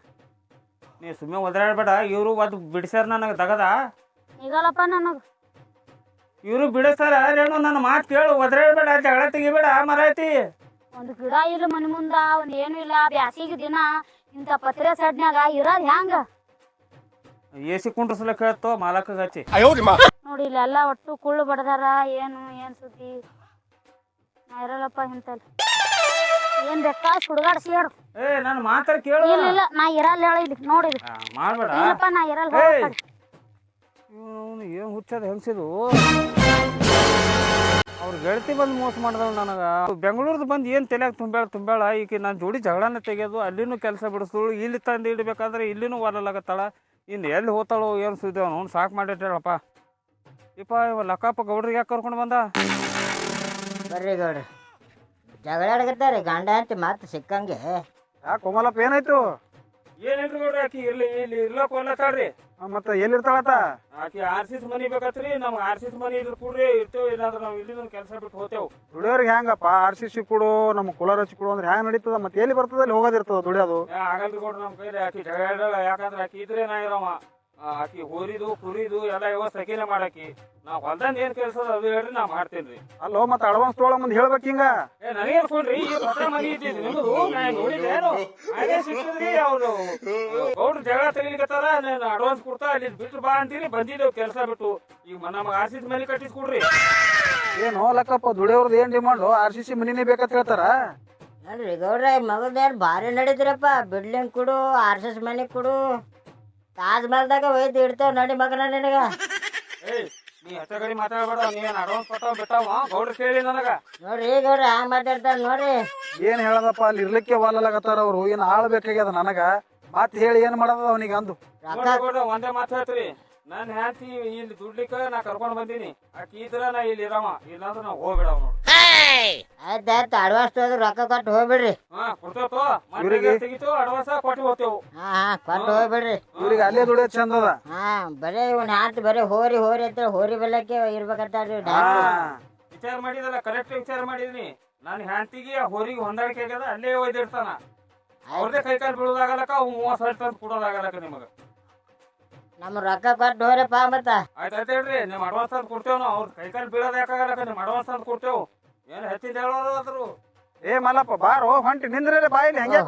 ನೀ ಸುಮ್ಮನೆ ಒದರಾಡ್ಬೇಡ ಇವರು ಒದ್ ಬಿಡಿಸ್ಯಾರ ನನಗೆ ದಗದ. ಈಗಲ್ಲಪ್ಪ ನನಗ. ಇವರು ಬಿಡಿಸ್ತಾರ ರೇಣು ನನ್ನ ಮಾತು ಕೇಳು. ಒದರಾಡ್ಬೇಡ ಜಗಳ ತೆಗಿಬೇಡ ಮರೈತಿ ಒಂದು ಗಿಡ ಇಲ್ಲ ಮನೆ ಮುಂದ ಒಂದ್ ಏನು ಇಲ್ಲ ಬ್ಯಾಸಿಗೆ ದಿನ ಇಂಥ ಪತ್ರೆ ಸಡ್ನ್ಯಾಗ ಇರೋದ್ ಹೆಂಗ ಎ ಸಿ ಕೇಳತ್ತೋ ಹೇಳ್ತೋ ಮಾಲಕ ಹಚ್ಚಿ. ನೋಡಿ ಇಲ್ಲೆಲ್ಲ ಒಟ್ಟು ಕುಳ್ಳು ಬಡದಾರ ಏನು ಏನ್ ಸುದ್ದಿ? ನಾ ಇರಲ್ಲಪ್ಪ ಇಂತಲ್ಲಿ. ಏನ್ ಬೇಕಾ? ಸುಡ್ಗಾಡ್ ಸೇರು. ಏ ನಾನು ಮಾತಾಡ ಕೇಳು. ಇಲ್ಲ ಇಲ್ಲ ನಾ ಇರಲ್ಲ ಹೇಳ ಇಲ್ಲಿ ನೋಡಿ ಆ, ಮಾಡ್ಬೇಡ. ಇಲ್ಲಪ್ಪ ನಾ ಇರಲ್ಲ ಏಯ್! ಏನು ಆ ಕಡೆ. ಇವ್ನು ಏನ್ ಹುಚ್ಚದ ಹೆಂಗ್ಸಿದು? ಅವ್ರ ಗೆಳತಿ ಬಂದು ಮೋಸ ಮಾಡಿದ್ರು ನನಗ. ಬೆಂಗಳೂರ್ದು ಬಂದು ಏನ್ ತಲೆಯಾಗ ತುಂಬ್ಯಾಳ ತುಂಬ್ಯಾಳ? ಈಗ ನನ್ನ ಜೋಡಿ ಜಗಳನ ತೆಗೆಯೋದು ಅಲ್ಲಿನೂ ಕೆಲಸ ಬಿಡಿಸ್ದಳು ಇಲ್ಲಿ ತಂದು ಇಡ್ಬೇಕಾದ್ರೆ ಇಲ್ಲಿನೂ ಒಲ್ಲಲಾಗತ್ತಾಳ ಇನ್ನು ಎಲ್ಲಿ ಹೋತಾಳೋ ಏನು ಸುದ್ದಿ ಅವ್ನು ಸಾಕು ಮಾಡಿಟ್ಟೇಳಪ್ಪ ಇಪ್ಪ ಇವ ಲಕ್ಕಪ್ಪ ಗೌಡ್ರಿಗೆ ಯಾಕೆ ಕರ್ಕೊಂಡು ಬಂದ? ಬರ್ರಿ ಗೌಡ್ರಿ. ಜಗಳ ಆಡಕತ್ತಾರೆ ಗಂಡ ಅಂತ ಮಾತು ಸಿಕ್ಕಂಗೆ. ಯಾಕೆ ಕೋಮಲಪ್ಪ ಏನಾಯ್ತು? ಏನಿಲ್ರಿ ಗೌಡ್ರಿ ಆಕಿ ಇರ್ಲಿ ಇಲ್ಲಿ ಇಲ್ಲ ಒಲ್ಲತ್ತಾಳ್ರಿ ಮತ್ತೆ ಎಲ್ಲಿರ್ತಾಳತ್ತ ಆಕಿ ಆರ್ ಸಿ ಮನಿ ಬೇಕಾತ್ರಿ ನಮ್ಗೆ ಆರ್ ಸಿ ಮನಿ ಇದ್ರ ಕೂಡ್ರಿ ಇರ್ತೇವೆ ಇಲ್ಲಾಂದ್ರೆ ನಾವು ಇಲ್ಲಿ ಕೆಲಸ ಬಿಟ್ಟು ಹೋಗ್ತೇವೆ. ದುಡಿಯೋರ್ಗೆ ಹೆಂಗಪ್ಪ ಆರ್ ಸಿ ಸಿ ಕೊಡು ನಮ್ಗೆ ಕುಲರ್ ಹಚ್ಚಿ ಕೊಡು ಅಂದ್ರೆ ಹೆಂಗ್ ನಡೀತದ? ಮತ್ತೆ ಎಲ್ಲಿ ಬರ್ತದ? ಅಲ್ಲಿ ಹೋಗೋದಿರ್ತದ ದುಡಿಯೋದು? ಆಗಲ್ರಿ ಕೊಡ್ರಿ ನಮ್ಮ ಕೈಲಿ ಆಕಿ ಜಗಳ ಯಾಕಂದ್ರೆ ಆಕಿ ಇದ್ರೆ ನಾ ಆಕಿ ಹೋರಿದು ಕುರಿದು ಎಲ್ಲ ವ್ಯವಸ್ಥೆ ಆಕಿನೇ ಮಾಡಾಕಿ ನಾವು ಹೊಲ್ದಂದ ಏನ್ ಕೆಲಸ ಅದು ಹೇಳ್ರಿ ನಾ ಮಾಡ್ತೇನ್ರಿ. ಅಲ್ಲೋ ಮತ್ತೆ ಅಡ್ವಾನ್ಸ್ ತೊಗೊಳ ಮುಂದೆ ಹೇಳ್ಬೇಕು ಹಿಂಗ? ಏ ನನಗೆ ಕೊಡ್ರಿ ಈ ಪತ್ರ ಮನಿ ನಾ ನೋಡಿದ್ದೇನು ಸಿಕ್ಕಿದ್ರಿ ಅವ್ರು. ಗೌಡ್ರು ಜಗಳ ತೆಗಿಲಿಕತ್ತಾರ ನಾನು ಅಡ್ವಾನ್ಸ್ ಕೊಡ್ತಾ ಅಲ್ಲಿ ಬಿಟ್ಟು ಬಾ ಅಂತೀರಿ ಬಂದಿದ್ದೇವು ಕೆಲಸ ಬಿಟ್ಟು. ಈಗ ನಮಗೆ ಆರ್ಸಿದ ಕಟ್ಟಿಸ್ ಕೊಡ್ರಿ. ಏನು ಲಕ್ಕಪ್ಪ ದುಡಿಯೋರ್ದು ಏನ್ ಡಿಮಾಂಡು? ಆರ್ ಸಿ ಸಿ ಮನಿನೇ ಬೇಕಂತ ಹೇಳ್ತಾರ? ನೋಡ್ರಿ ಗೌಡ್ರ ಮಗದ ಭಾರಿ ನಡೀದ್ರಪ್ಪ ಬಿಡ್ಲಿಂಗ್ ಕೊಡು ಆರ್ ಎಸ್ ಮನೆ ಕೊಡು. ತಾಜ್ ಮಹಲ್ದಾಗ ಒಯ್ದು ಇಡ್ತೇವ್ ನಡಿ ಮಗನ ನಿನಗ. ನೀ ಹೆಚ್ಚ ಕಡೆ ಮಾತಾಡ್ಬೇಡ ನೀನ್ ಅಡ್ವಾನ್ಸ್ ಕೊಟ್ಟಾವ ಬಿಟ್ಟಾವ ಗೌಡ್ರು ಕೇಳಿ ನನಗ. ನೋಡ್ರಿ ಗೌಡ್ರ ಹಂಗ್ ಮಾತಾಡ್ತಾರ ನೋಡ್ರಿ. ಏನ್ ಹೇಳದಪ್ಪ ಅಲ್ಲಿ ಇರ್ಲಿಕ್ಕೆ ವಾಲಲಾಗತ್ತಾರ ಅವ್ರು ಏನ್ ಆಳ್ಬೇಕಾಗ್ಯದ ನನಗ. ಮಾತ್ ಹೇಳಿ ಏನ್ ಮಾಡದ ಅವನಿಗೆ ಅಂದು. ಗೌಡ್ರ ಒಂದೇ ಮಾತು ಹೇಳ್ತೀರಿ ನಾನು ಹ್ಯಾಂತಿ ಇಲ್ಲಿ ದುಡ್ಲಿಕ್ಕ ನಾ ಕರ್ಕೊಂಡ್ ಬಂದೀನಿ. ಆಕಿ ಇದ್ರ ನಾ ಇಲ್ಲಿ ಇರವ. ಇಲ್ಲಾಂದ್ರೆ ನಾ ಹೋಗ್ಬಿಡವ ನೋಡು. ಆಯ್ತಾಯ್ತು ಅಡ್ವಾನ್ಸ್ ರೊಕ್ಕ ಕೊಟ್ಟು ಹೋಗ್ಬಿಡ್ರಿ. ಹಾ ಕೊಡ್ತೇವೋ ಇವ್ರಿಗೆ? ತೆಗಿತು ಅಡ್ವಾನ್ಸ್ ಕೊಟ್ಟು ಹೋಗ್ತೇವು. ಹಾ ಹಾ ಕೊಟ್ಟು ಹೋಗ್ಬಿಡ್ರಿ. ಇವ್ರಿಗೆ ಅಲ್ಲೇ ದುಡಿಯೋದ್ ಚಂದ ಅದ. ಹಾ ಬರೇ ಇವ್ನ ಹಾತ್ ಬರೇ ಹೋರಿ ಹೋರಿ ಅಂತ ಹೋರಿ ಬೆಲ್ಲಕ್ಕೆ ಇರ್ಬೇಕಂತಾರ್ರಿ ಹಾ. ವಿಚಾರ ಮಾಡಿದಲ್ಲ ಕರೆಕ್ಟ್ ವಿಚಾರ ಮಾಡಿದೀನಿ. ನನ್ನ ಹ್ಯಾಂತಿಗೆ ಹೋರಿಗೆ ಹೊಂದಾಣಿಕೆ ಆಗ್ಯದ ಅಲ್ಲೇ ಒಯ್ದಿರ್ತಾನ ಅವ್ರದೇ ಕೈ ಕಾಲು ಬೀಳೋದಾಗಲಕ್ಕ ಅವ್ ಸಾವಿರ ತಂದು ಕೊಡೋದಾಗಲಕ್ಕ ನಿಮಗ. ನಮ್ಮ ರೊಕ್ಕ ಕೊಟ್ಟು ಹೋರಪ್ಪ ಮತ್ತ. ಆಯ್ತಾಯ್ತು ಹೇಳ್ರಿ ನಿಮ್ ಅಡ್ವಾನ್ಸ್ ಅಂತ ಕೊಡ್ತೇವ್ ನಾವು. ಅವ್ರ ಕೈ ಕಾಲು ಬೀಳೋದ್ ಯಾಕಾಗಲ್ಲ ನಿಮ್ ಅಡ್ವಾನ್ಸ್ ಅಂತ ಕೊಡ್ತೇವು. ಏನು ಹೆಚ್ಚಿಂದ ಹೇಳೋರು ಆದ್ರು. ಏ ಮಲ್ಲಪ್ಪ ಬಾರೋ ಹೊಂಟಿ ನಿಂದ್ರೆ ಬಾಯಿಲಿ ಹೆಂಗೆ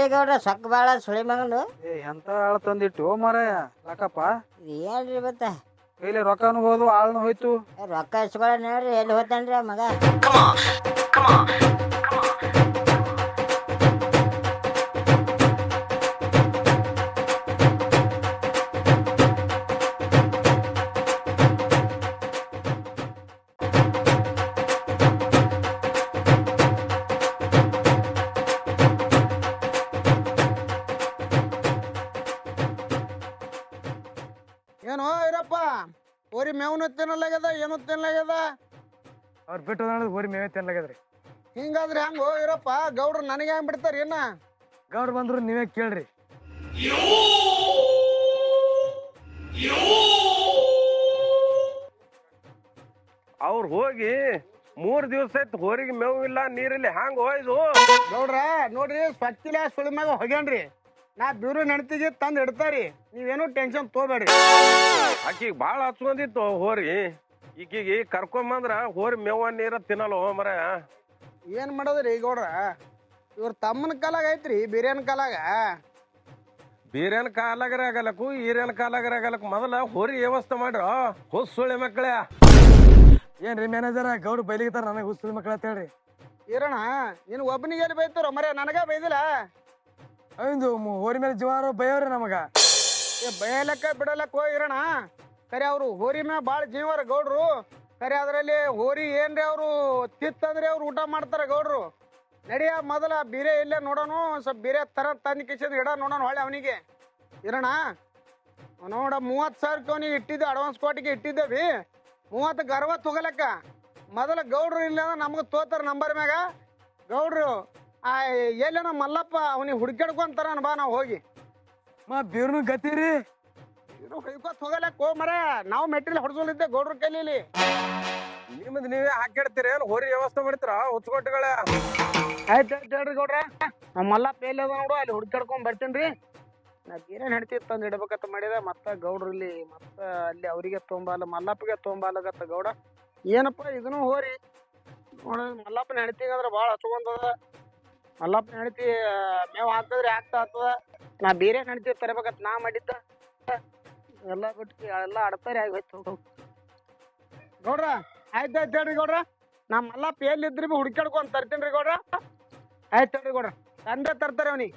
ಈಗ ಗೌಡ್ರ ಸೊಕ್ಕ ಬಾಳ ಸುಳಿ ಮಗನು. ಏ ಎಂತ ಆಳ್ ತಂದಿಟ್ಟು ಮಾರಾಯ ಲಕ್ಕಪ್ಪ. ಇದು ಏನ್ರಿ ಮತ್ತ? ಕೈಲಿ ರೊಕ್ಕನು ಹೋದು ಆಳ್ನು ಹೋಯ್ತು. ರೊಕ್ಕ ಇಸ್ಕೊಳ ನೋಡ್ರಿ ಎಲ್ಲಿ ಹೋತಾನ್ರಿ ಆ ಮಗ? ಹೋರಿ ಮೇವ್ನು ತಿನ್ನಲಾಗ್ಯದ ಏನು ತಿನ್ನಲಾಗ್ಯದ? ಅವ್ರು ಬಿಟ್ಟು ಹೋದ್ರೆ ಮೇವು ಮೇವೆ ತಿನ್ಲಾಗದ್ರಿ ಹಿಂಗಾದ್ರೆ ಹಂಗ ಇರಪ್ಪ ಗೌಡ್ರು ನನಗೆ ಹೆಂಗ್ ಬಿಡ್ತಾರ ಏನ ಗೌಡ್ರು ಬಂದ್ರು ನೀವೇ ಕೇಳ್ರಿ. ಅವ್ರು ಹೋಗಿ ಮೂರ್ ದಿವಸ ಆಯ್ತು ಹೋರಿಗೆ ಮೇವು ಇಲ್ಲ ನೀರಿಲ್ಲ ಹ್ಯಾಂಗ ಹೋಯ್ದು? ಗೌಡ್ರ ನೋಡ್ರಿ ಸ್ವಚ್ಛಿಲ್ಲ ಸುಳಿ ಮ್ಯಾಗ ಹೋಗ್ಯಾನ್ರಿ. ನಾ ಬೀರು ನಡ್ತಿದ್ದೆ ತಂದು ಇಡ್ತಾರಿ. ನೀವೇನು ಟೆನ್ಷನ್ ತಗೋಬೇಡ್ರಿ. ಆಕಿಗೆ ಭಾಳ ಹಚ್ಕೊಂಡಿತ್ತು ಹೋರಿ. ಈಕಿಗೆ ಕರ್ಕೊಂಬಂದ್ರ ಹೋರಿ ಮೇವ ನೀರ ತಿನ್ನಲ್ಲ ಹೋಮರ ಏನ್ ಮಾಡೋದ್ರಿ ಗೌಡ್ರ ಇವ್ರ ತಮ್ಮನ ಕಾಲಾಗ ಐತ್ರಿ ಬಿರಿಯಾನಿ ಕಾಲಾಗ. ಬೀರೇನ್ ಕಾಲಾಗರ ಆಗಲಕ್ಕು ಈರೇನ್ ಕಾಲಾಗರ ಆಗಲಕ್ಕು ಮೊದಲ ಹೋರಿ ವ್ಯವಸ್ಥೆ ಮಾಡ್ರ. ಹೊಸ್ ಸುಳಿ ಮಕ್ಕಳೇ. ಏನ್ರಿ ಮ್ಯಾನೇಜರ ಗೌಡ್ರು ಬೈಲಿಗಿತ್ತಾರ ನನಗೆ ಹುಚ್ಚು ಮಕ್ಕಳ ಅಂತ ಹೇಳ್ರಿ. ಇರೋಣ ನೀನು ಒಬ್ಬನಿಗೆ ಎಲ್ಲಿ ಬೈತಾರೋ ಮರೆ ನನಗ ಬೈದಿಲ್ಲ. ಅವಿಂದು ಹೋರಿ ಮೇಲೆ ಜೀವಾರು ಬೈಯವ್ರಿ ನಮಗ. ಏ, ಬಯಲಕ್ಕ ಬಿಡಲಕ್ಕ ಹೋಗಿರೋಣ ಕರೆ ಅವರು ಹೋರಿ ಮೇಲೆ ಭಾಳ ಜೀವರ ಗೌಡ್ರು. ಕರೆ ಅದರಲ್ಲಿ ಹೋರಿ ಏನ್ರಿ ಅವರು ತಿತ್ತಂದ್ರೆ ಅವ್ರು ಊಟ ಮಾಡ್ತಾರ ಗೌಡ್ರು. ನಡಿಯ ಮೊದಲ ಬೀರೆ ಇಲ್ಲೇ ನೋಡೋಣ ಸ್ವಲ್ಪ ಬೀರೆ ತರ ತಂದು ಕಿಶನ್ ಇಡ ನೋಡೋಣ ಹೊಳೆ ಅವನಿಗೆ. ಇರೋಣ? ನೋಡ, ಮೂವತ್ತು ಸಾವಿರಕ್ಕೆ ಅವನಿಗೆ ಇಟ್ಟಿದ್ದೆ ಅಡ್ವಾನ್ಸ್ ಕೋಟಿಗೆ ಇಟ್ಟಿದ್ದೇವಿ ಮೂವತ್ತು ಗರ್ವ ಹೋಗಲಕ್ಕ. ಮೊದಲ ಗೌಡ್ರು ಇಲ್ಲ ಅಂದ್ರೆ ನಮ್ಗೆ ತೋತಾರ ನಂಬರ್ ಮ್ಯಾಗ. ಗೌಡ್ರು ಆ ಎಲ್ಲೇನ ಮಲ್ಲಪ್ಪ ಅವನಿಗೆ ಹುಡ್ಕ್ಯಾಡ್ಕೊಂತಾರ ಬಾ ನಾವು ಹೋಗಿ. ಮಾ ಬೀರ್ನು ಗತಿರಿ. ಇದು ಹೊಯ್ಕೋತ್ ಹೋಗಲಕ್ಕ ಹೋ ಮರ ನಾವು ಮೆಟೀರಿಯಲ್ ಹೊಡ್ಸೋಲಿದ್ದೆ ಗೌಡ್ರ ಕೈಲಿ ನಿಮ್ದು ನೀವೇ ಹಾಕಿಡ್ತೀರಿ ಏನು ಹೋರಿ ವ್ಯವಸ್ಥೆ ಮಾಡ್ತೀರ ಹುಚ್ಕೊಟ್ಟುಗಳ ಆಯ್ತು ಆಯ್ತು ಹೇಳ್ರಿ ಗೌಡ್ರ. ನಮ್ಮ ಮಲ್ಲಪ್ಪ ಎಲ್ಲಿ ಅದ ನೋಡು ಅಲ್ಲಿ ಹುಡ್ಕಾಡ್ಕೊಂಡ್ ಬರ್ತೀನಿ ರೀ ನಾ ಏನೇನು ಹೆಣ್ತಿ ತಂದು ಇಡ್ಬೇಕಂತ ಮಾಡಿದ ಮತ್ತ ಗೌಡ್ರು ಇಲ್ಲಿ ಮತ್ತ ಅಲ್ಲಿ ಅವರಿಗೆ ತೊಂಬಾಲ ಮಲ್ಲಪ್ಪಗೆ ತೊಂಬಾಲಗತ್ತ ಗೌಡ. ಏನಪ್ಪ ಇದನ್ನು ಹೋರಿ. ನೋಡ ಮಲ್ಲಪ್ಪನ ಹೆಣ್ತಿಗೆ ಅಂದ್ರೆ ಭಾಳ ಹಚ್ಕೊಂಡದ ಮಲ್ಲಪ್ಪನ ಹೆಂಡತಿ ಮೇವ್ ಹಾಕಿದ್ರೆ ಆಗ್ತಾ ಆಗ್ತದ? ನಾ ಬೇರೆ ಹೆಂಡತಿ ತರಬೇಕಂತ ನಾ ಮಾಡಿದ್ದ. ಎಲ್ಲ ಬಿಟ್ಟು ಎಲ್ಲ ಅಡ್ತಾರೆ ಆಗಿ ಹೋಯ್ತು ಗೌಡ್ರ ಆಯ್ತು ಆಯ್ತು ಹೇಳ್ರಿ ಗೌಡ್ರ. ನಾ ಮಲ್ಲಪ್ಪ ಎಲ್ಲಿದ್ರಿ ಬಿ ಅಂತ ತರ್ತೀನಿ ರೀ ಗೌಡ್ರ. ಆಯ್ತು ಹೇಳ್ರಿ ಗೌಡ್ರ. ತಂದೆ ತರ್ತಾರೆ ಅವನಿ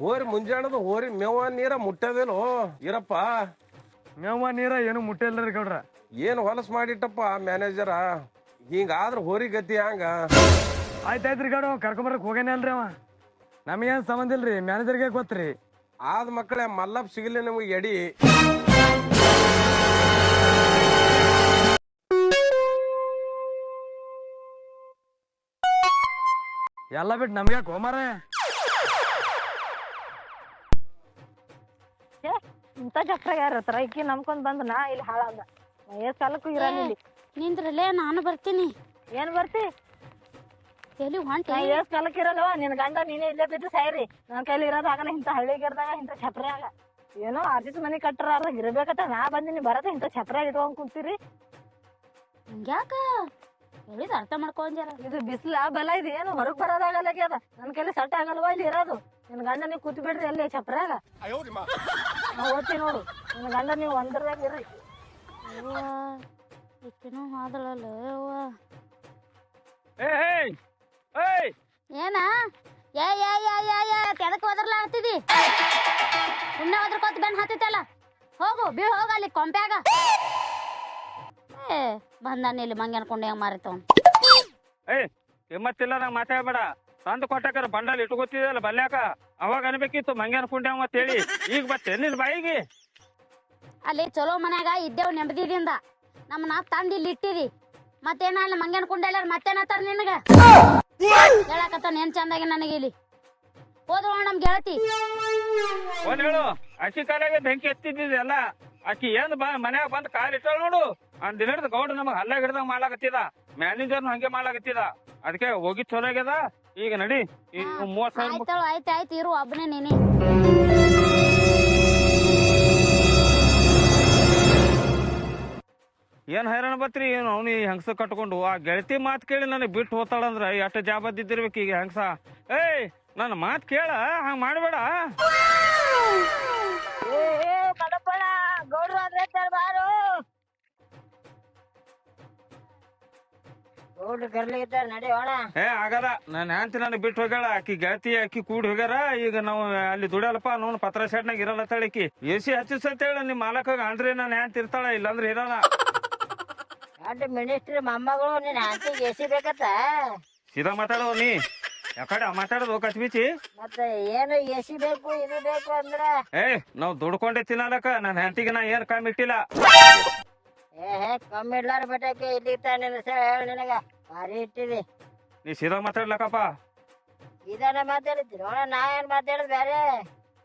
ಹೋರಿ ಮುಂಜಾನದ ಹೋರಿ ಮೇವ ನೀರ ಮುಟ್ಟದೇನು ಇರಪ್ಪ. ಮೇವ ನೀರ ಏನು ಮುಟ್ಟಿಲ್ಲ ರೀ ಗೌಡ್ರ. ಏನು ಹೊಲಸು ಮಾಡಿಟ್ಟಪ್ಪ ಮ್ಯಾನೇಜರ ಹಿಂಗಾದ್ರೆ ಹೋರಿ ಗತಿ ಹಂಗ. ಆಯ್ತಾಯ್ತ್ರಿ ಗೌಡ ಕರ್ಕೊಂಬರಕ್ ಹೋಗೇನೆ ಅಲ್ರಿ ಅವ. ನಮಗೇನ್ ಸಂಬಂಧ ಇಲ್ರಿ ಮ್ಯಾನೇಜರ್ಗೆ ಗೊತ್ತ್ರಿ. ಆದ ಮಕ್ಕಳೇ ಮಲ್ಲಪ್ಪ ಸಿಗಲಿ ನಿಮಗೆ ಎಡಿ. ಎಲ್ಲ ಬಿಟ್ಟು ನಮ್ಗೆ ಕೋಮಾರ ಇಂಥ ಚಕ್ರಾಗ ಯಾರ ಹತ್ರ ಈಕಿ ನಂಬ್ಕೊಂಡ್ ಬಂದ್ ನಾ ಇಲ್ಲಿ ಹಾಳಾದ. ಇರಲ್ಲ ಇಲ್ಲಿ. ನಿಂದ್ರಲ್ಲೇ ನಾನು ಬರ್ತೀನಿ. ಏನ್ ಬರ್ತಿ? ಎಲ್ಲಿ ಹೊಂಟಿ? ನಾ ಕಾಲಕ್ಕೆ ಇರಲ್ವ ನಿನ್ ಗಂಡ ನೀನೇ ಇಲ್ಲೇ ಬಿದ್ದು ಸಾಯ್ರಿ. ನನ್ ಕೈಲಿ ಇರೋದಾಗ ಇಂಥ ಹಳ್ಳಿಗಿರ್ದಾಗ ಇಂಥ ಛಪ್ರ್ಯಾಗ ಏನೋ ಅರ್ಜಿತ್ ಮನೆ ಕಟ್ಟರ ಇರ್ಬೇಕತ್ತ ನಾ ಬಂದಿನಿ ಬರತ ಇಂಥ ಛಪ್ರ್ಯಾಗ ಇಟ್ಕೊಂಡ್ ಕುಂತೀರಿ. ಹಿಂಗ್ಯಾಕ? ಹೇಳಿದ ಅರ್ಥ ಮಾಡ್ಕೊಂಡ್ಯಾರ? ಇದು ಬಿಸಿಲ ಬಲ ಇದು ಏನು ಹೊರಗ್ ಬರೋದಾಗಲ್ಲ ಅದ. ನನ್ ಕೈಲಿ ಸಟ್ ಆಗಲ್ವಾ ಇಲ್ಲಿ ಇರೋದು? ನಿನ್ ಗಂಡ ನೀವು ಕೂತ್ ಬಿಡ್ರಿ ಅಲ್ಲಿ ಛಪ್ರ್ಯಾಗ ನಾ ಓದ್ತೀನಿ ನೋಡು. ನಿನ್ ಗಂಡ ನೀವು ಒಂದ್ರದಾಗ ಇರ್ರಿ. ಅವ್ವ ಈಕಿನೂ ಹೋದಳಲ್ಲ ಅವ್ವ. ಏನ? ಏ ಏ ಏ ಏ ಏ ಕೆದಕ್ ಹೋದ್ರಲ್ಲ ಆಗ್ತಿದಿ ಸುಮ್ಮನೆ ಹೋದ್ರಕೋತ್ ಬೆನ್ ಹತ್ತಿತ್ತಲ್ಲ? ಹೋಗು ಬೀಳ್ ಹೋಗ ಅಲ್ಲಿ ಕೊಂಪ್ಯಾಗ. ಏ ಬಂದಾನ ಇಲ್ಲಿ ಮಂಗೆ ಅನ್ಕೊಂಡು ಹೆಂಗ್ ಮಾರಿತವ್ ಏಯ್ ಕಿಮ್ಮತ್ತಿಲ್ಲ ನಂಗೆ ಮಾತಾಡ್ಬೇಡ. ತಂದು ಕೊಟ್ಟಾಕರ ಬಂಡಲ್ ಇಟ್ಕೋತಿದಲ್ಲ ಬಲ್ಯಾಕ? ಅವಾಗ ಅನ್ಬೇಕಿತ್ತು ಮಂಗ್ಯಾನ ಕುಂಡ್ಯಾವ ಅಂತೇಳಿ ಈಗ ಬತ್ತೆ ನಿನ್ ಬಾಯಿಗೆ? ಅಲ್ಲಿ ಚಲೋ ಮನ್ಯಾಗ ಇದ್ದೇವ್ ನೆಮ್ಮದಿದಿಂದ. ನಮ್ಮನ್ನ ತಂದು ಇಲ್ಲಿ ಇಟ್ಟಿದಿ. ಮತ್ತೇನ ಅಲ್ಲಿ ಮಂಗನ್ ಕುಂಡೆಲ್ಲಾರ ಮತ್ತೇನತ್ತಾರ ನಿನಗ? ಹೇಳಕತ್ತ ನೇನ್ ಚಂದಾಗಿ ನನಗೆ ಇಲ್ಲಿ? ಹೋದ್ರು ನಮ್ ಗೆಳತಿ. ಒಂದ್ ಹೇಳು ಅಕ್ಕಿ ಕಾಲಾಗ ಬೆಂಕಿ ಎತ್ತಿದ್ದಿದೆಲ್ಲ ಅಕ್ಕಿ ಏನ್ ಬಾ ಮನ್ಯಾಗ ಬಂದ್ ಕಾಲ್ ಇಟ್ಟಾಳ ನೋಡು. ಅಂದ್ ದಿನದ ಗೌಡ ನಮಗ್ ಹಲ್ಲ ಹಿಡ್ದಂಗ್ ಮಾಡ್ಲಾಕತ್ತಿದ. ಮ್ಯಾನೇಜರ್ ಹಂಗೆ ಮಾಡ್ಲಾಕತ್ತಿದ. ಅದಕ್ಕೆ ಹೋಗಿ ಚಲೋ ಆಗ್ಯದ. ಈಗ ನಡಿ ಈಗ ಮೂವತ್ ಸಾವಿರ ಆಯ್ತು ಆಯ್ತು ಇರು ಒಬ್ಬನೇ ನೀನಿ. ಏನ್ ಹೈರಾಣ ಬತ್ರಿ? ಏನು ಅವ್ನಿ ಹೆಂಗಸ ಕಟ್ಕೊಂಡು ಆ ಗೆಳತಿ ಮಾತ್ ಕೇಳಿ ನನಗೆ ಬಿಟ್ಟು ಹೋತಾಳಂದ್ರ ಎಷ್ಟು ಜಾಬದ್ದಿದ್ದಿರ್ಬೇಕು ಈಗ ಹೆಂಗಸ? ಏಯ್ ನನ್ನ ಮಾತ್ ಕೇಳ ಹಂಗ ಮಾಡ್ಬೇಡ. ಏ ಆಗಲ್ಲ. ನಾನು ಹೆಂಡತಿ ನನಗೆ ಬಿಟ್ಟು ಹೋಗ್ಯಾಳ. ಆಕಿ ಗೆಳತಿ ಆಕಿ ಕೂಡಿ ಹೋಗ್ಯಾರ. ಈಗ ನಾವು ಅಲ್ಲಿ ದುಡಿಯಲ್ಲಪ್ಪ ನೋನ್ ಪತ್ರ ಶೆಟ್ನಾಗ ಇರಲ್ಲ ತಳಿಕಿ ಎ ಸಿ ಹಚ್ಚಿಸಂತೇಳಿ ನಿಮ್ಮ ಮಾಲಕಾಗ ಅಂದ್ರೆ ನಾನು ಹೆಂಡತಿ ಇರ್ತಾಳ ಇಲ್ಲಾಂದ್ರೆ ಇರಲ್ಲ. ಎರಡು ಮಿನಿಸ್ಟ್ರಿ ಮೊಮ್ಮಗಳು ನಿನ್ನ ಹಂಚಿಗೆ ಎಸಿ ಬೇಕತ್ತ? ಸೀದಾ ಮಾತಾಡೋ ನೀ. ಯಾಕಡೆ ಮಾತಾಡೋದು ಕಚ್ ಬಿಚ್ಚಿ ಮತ್ತೆ ಏನು ಎಸಿ ಬೇಕು ಇದು ಬೇಕು ಅಂದ್ರೆ? ಏ ನಾವು ದುಡ್ಕೊಂಡೆ ತಿನ್ನಲಕ್ಕ. ನನ್ನ ಹೆಂಡತಿಗೆ ನಾ ಏನ್ ಕಮ್ಮಿ ಇಟ್ಟಿಲ್ಲ. ಏ ಹೇ ಕಮ್ಮಿ ಇಡ್ಲಾರ ಬಿಟ್ಟಕ್ಕೆ ಇಲ್ಲಿ ನಿನ್ನ ಹೇಳ ನಿನಗ. ಭಾರಿ ಇಟ್ಟಿದಿ. ನೀ ಸೀದಾ ಮಾತಾಡ್ಲಕ್ಕಪ್ಪ ಇದನ್ನ ಮಾತಾಡಿದ್ರಿ ನೋಡ ನಾ ಏನ್ ಮಾತಾಡೋದು ಬೇರೆ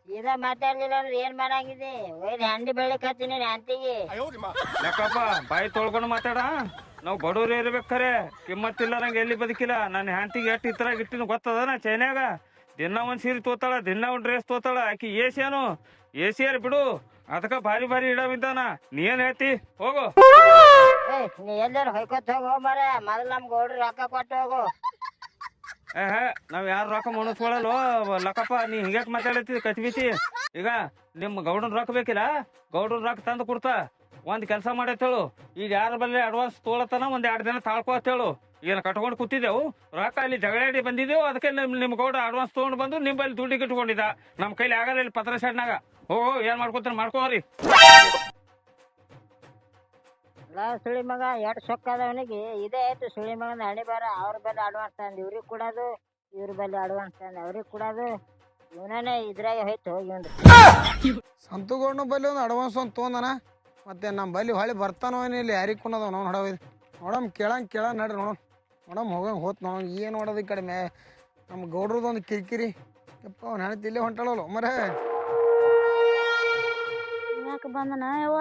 ಸೀದಾ ಮಾತಾಡ್ಲಿಲ್ಲ ಅಂದ್ರೆ ಏನ್ ಮಾಡಂಗಿದಿ? ಒಯ್ದು ಹಂಡಿ ಬೆಳಿಕ್ ಹತ್ತೀನಿ ಹಂತಿಗೆ ಯಾಕಪ್ಪ ಬಾಯಿ ತೊಳ್ಕೊಂಡು ಮಾತಾಡ. ನಾವು ಬಡವ್ರು ಇರ್ಬೇಕಾರೆ ಕಿಮ್ಮತ್ತಿಲ್ಲ ನಂಗೆ ಎಲ್ಲಿ ಬದುಕಿಲ್ಲ. ನನ್ನ ಹ್ಯಾಂತಿಗೆ ಎಷ್ಟು ಇತರ ಇಟ್ಟಿನ ಗೊತ್ತದನ ಚೈನಾಗ ಚೈನ್ಯಾಗ? ದಿನ ಒಂದ್ ಸೀರೆ ತೋತಾಳ ದಿನ ಒಂದ್ ಡ್ರೆಸ್ ತೋತಾಳ. ಆಕಿ ಎ ಏಸಿಯರ್ ಏನು ಎ ಸಿ ಬಿಡು. ಅದಕ್ಕ ಭಾರಿ ಭಾರಿ ಇಡವಿದ್ದಾನ ನೀ ಏನ್ ಹೇಳ್ತಿ? ಹೋಗು. ನೀ ಎಲ್ಲಾರು ಹೊಯ್ಕೊತ್ ಹೋಗೋ ಮರ ಮೊದಲು ನಮ್ಗೆ ಗೌಡ್ರು ರೊಕ್ಕ ಕೊಟ್ಟು ಹೋಗು. ಏ ನಾವ್ ಯಾರು ರೊಕ್ಕ ಮುಣಿಸ್ಕೊಳಲ್ವೋ ಲಕ್ಕಪ್ಪ, ನೀ ಹಿಂಗ್ಯಾಕ್ ಮಾತಾಡತಿ ಕತ್ಬಿತಿ ಈಗ ನಿಮ್ ಗೌಡನ್ ರೊಕ್ಕ ಬೇಕಿಲ್ಲ, ಗೌಡನ್ ರೊಕ್ಕ ತಂದು ಕೊಡ್ತಾ, ಒಂದ್ ಕೆಲಸ ಮಾಡತ್ತೇಳು ಈಗ ಯಾರ ಬಲ್ಲಿ ಅಡ್ವಾನ್ಸ್ ತೋಳತನ ಒಂದ್ ಎರಡ್ ದಿನ ತಾಳ್ಕೋ ಅಂತೇಳು ಏನ್ ಕಟ್ಕೊಂಡು ಕೂತಿದ್ದೆವು? ರೊಕ್ಕ ಅಲ್ಲಿ ಜಗಳಾಡಿ ಬಂದಿದ್ದೆವು, ಅದಕ್ಕೆ ನಿಮ್ ನಿಮ್ ಗೌಡ ಅಡ್ವಾನ್ಸ್ ತಗೊಂಡ್ ಬಂದು ನಿಮ್ ಬಲ್ಲಿ ದುಡ್ಡಿಗೆ ಇಟ್ಕೊಂಡಿದ್ದ. ನಮ್ ಕೈಲಿ ಆಗಲ್ಲ ಇಲ್ಲಿ ಪತ್ರ ಸೆಡ್ನಾಗ ಓ ಏನ್ ಮಾಡ್ಕೊತಾರ ಮಾಡ್ಕೋರಿ. ಲಾ ಸುಳಿ ಮಗ ಎರಡು ಸೊಕ್ಕ ಅದವನಿಗೆ ಇದೇ ಆಯ್ತು ಸುಳಿ ಮಗನ ಹಣೆ ಬಾರ ಅವ್ರ ಬಲ್ಲಿ ಅಡ್ವಾನ್ಸ್ ತಂದು ಇವ್ರಿಗೆ ಕೊಡೋದು ಇವ್ರ ಬಲ್ಲಿ ಅಡ್ವಾನ್ಸ್ ತಂದು ಅವ್ರಿಗೆ ಕೊಡೋದು. ಇವನೇ ಇದ್ರಾಗ ಹೋಯ್ತು ಹೋಗಿ ಸಂತುಗೌಡನ ಬಲ್ಲಿ ಒಂದು ಅಡ್ವಾನ್ಸ್ ಒಂದು ತೊಗೊಂಡನ? ಮತ್ತೆ ನಮ್ಮ ಬಲ್ಲಿ ಹೊಳಿ ಬರ್ತಾನೋ ಏನ್ ಇಲ್ಲಿ ಯಾರಿಗೆ ಕೊಡೋದು ನಾವು ನೋಡವ ನೋಡಮ್ ಕೇಳಂಗ್ ಕೇಳ ನಡ್ರಿ ನೋಡಮ್. ನೋಡಮ್ ಹೋಗಂಗ್ ಹೋತ್ ನೋಡಮ್ ಏನು ನೋಡೋದು ಈ ಕಡೆ ಮೇ ನಮ್ಮ ಗೌಡ್ರದೊಂದು ಕಿರಿಕಿರಿ. ಅಪ್ಪ ಅವ್ನು ಹೆಣ್ತಿ ಇಲ್ಲೇ ಹೊಂಟಾಳಲ್ಲ ಮರೇ. ಯಾಕೆ ಬಂದನ ಯವ್ವ?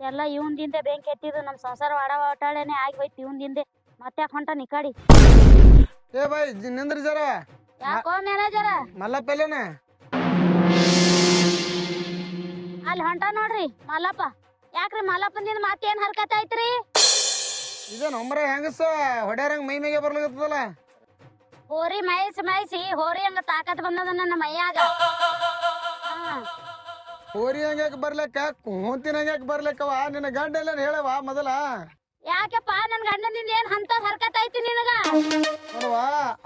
ಎಲ್ಲ ಇವಂದಿಂದೆ ಬೆಂಕಿ ಎತ್ತಿದ್ದು ನಮ್ಮ ಸಂಸಾರ ವಾಡ ವಾಟಾಳೇನೆ ಆಗಿ ಹೋಯ್ತು ಇವಂದಿಂದೆ ಮತ್ತೆ ಹೊಂಟ ನಿಕಾಡಿ ಏ ಬಾಯ್ ನಿಂದ್ರಿ ಜರ. ಯಾಕೋ ಮ್ಯಾನೇಜರ ಮಲ್ಲಪ್ಪಲೇನ ಅಲ್ಲಿ ಹೊಂಟ ನೋಡ್ರಿ ಮಲ್ಲಪ್ಪ. ಯಾಕ್ರಿ ಮಲ್ಲಪ್ಪಂದಿಂದ ಏನ್ ಹರ್ಕತ್ ಐತ್ರಿ ಇದ ಒಮ್ಮರೆ ಹೆಂಗಸ ಹೊಡ್ಯಾರಂಗ್ ಮೈ ಮೇಗೆ ಬರ್ಲಾಗತ್ತದಲ್ಲ ಹೋರಿ ಮೈಸಿ ಮೈಸಿ ಹೋರಿ ಹಂಗ ತಾಕತ್ ಬಂದದ ನನ್ನ ಮೈಯಾಗ. ಹಾ. ಹೋರಿ ಹಂಗ್ಯಾಕೆ ಬರ್ಲಿಕ್ಕ ಕೂತಿನ ಹಂಗ್ಯಾಕೆ ಬರ್ಲಕ್ಕವ. ನಿನ್ನ ಗಂಡ ಎಲ್ಲ ಹೇಳವ ಮೊದಲ? ಯಾಕಪ್ಪ ನನ್ ಗಂಡನಿಂದ ಏನ್ ಅಂತ ಹರ್ಕತ್ ಐತಿ ನಿನಗ? ನೋಡುವ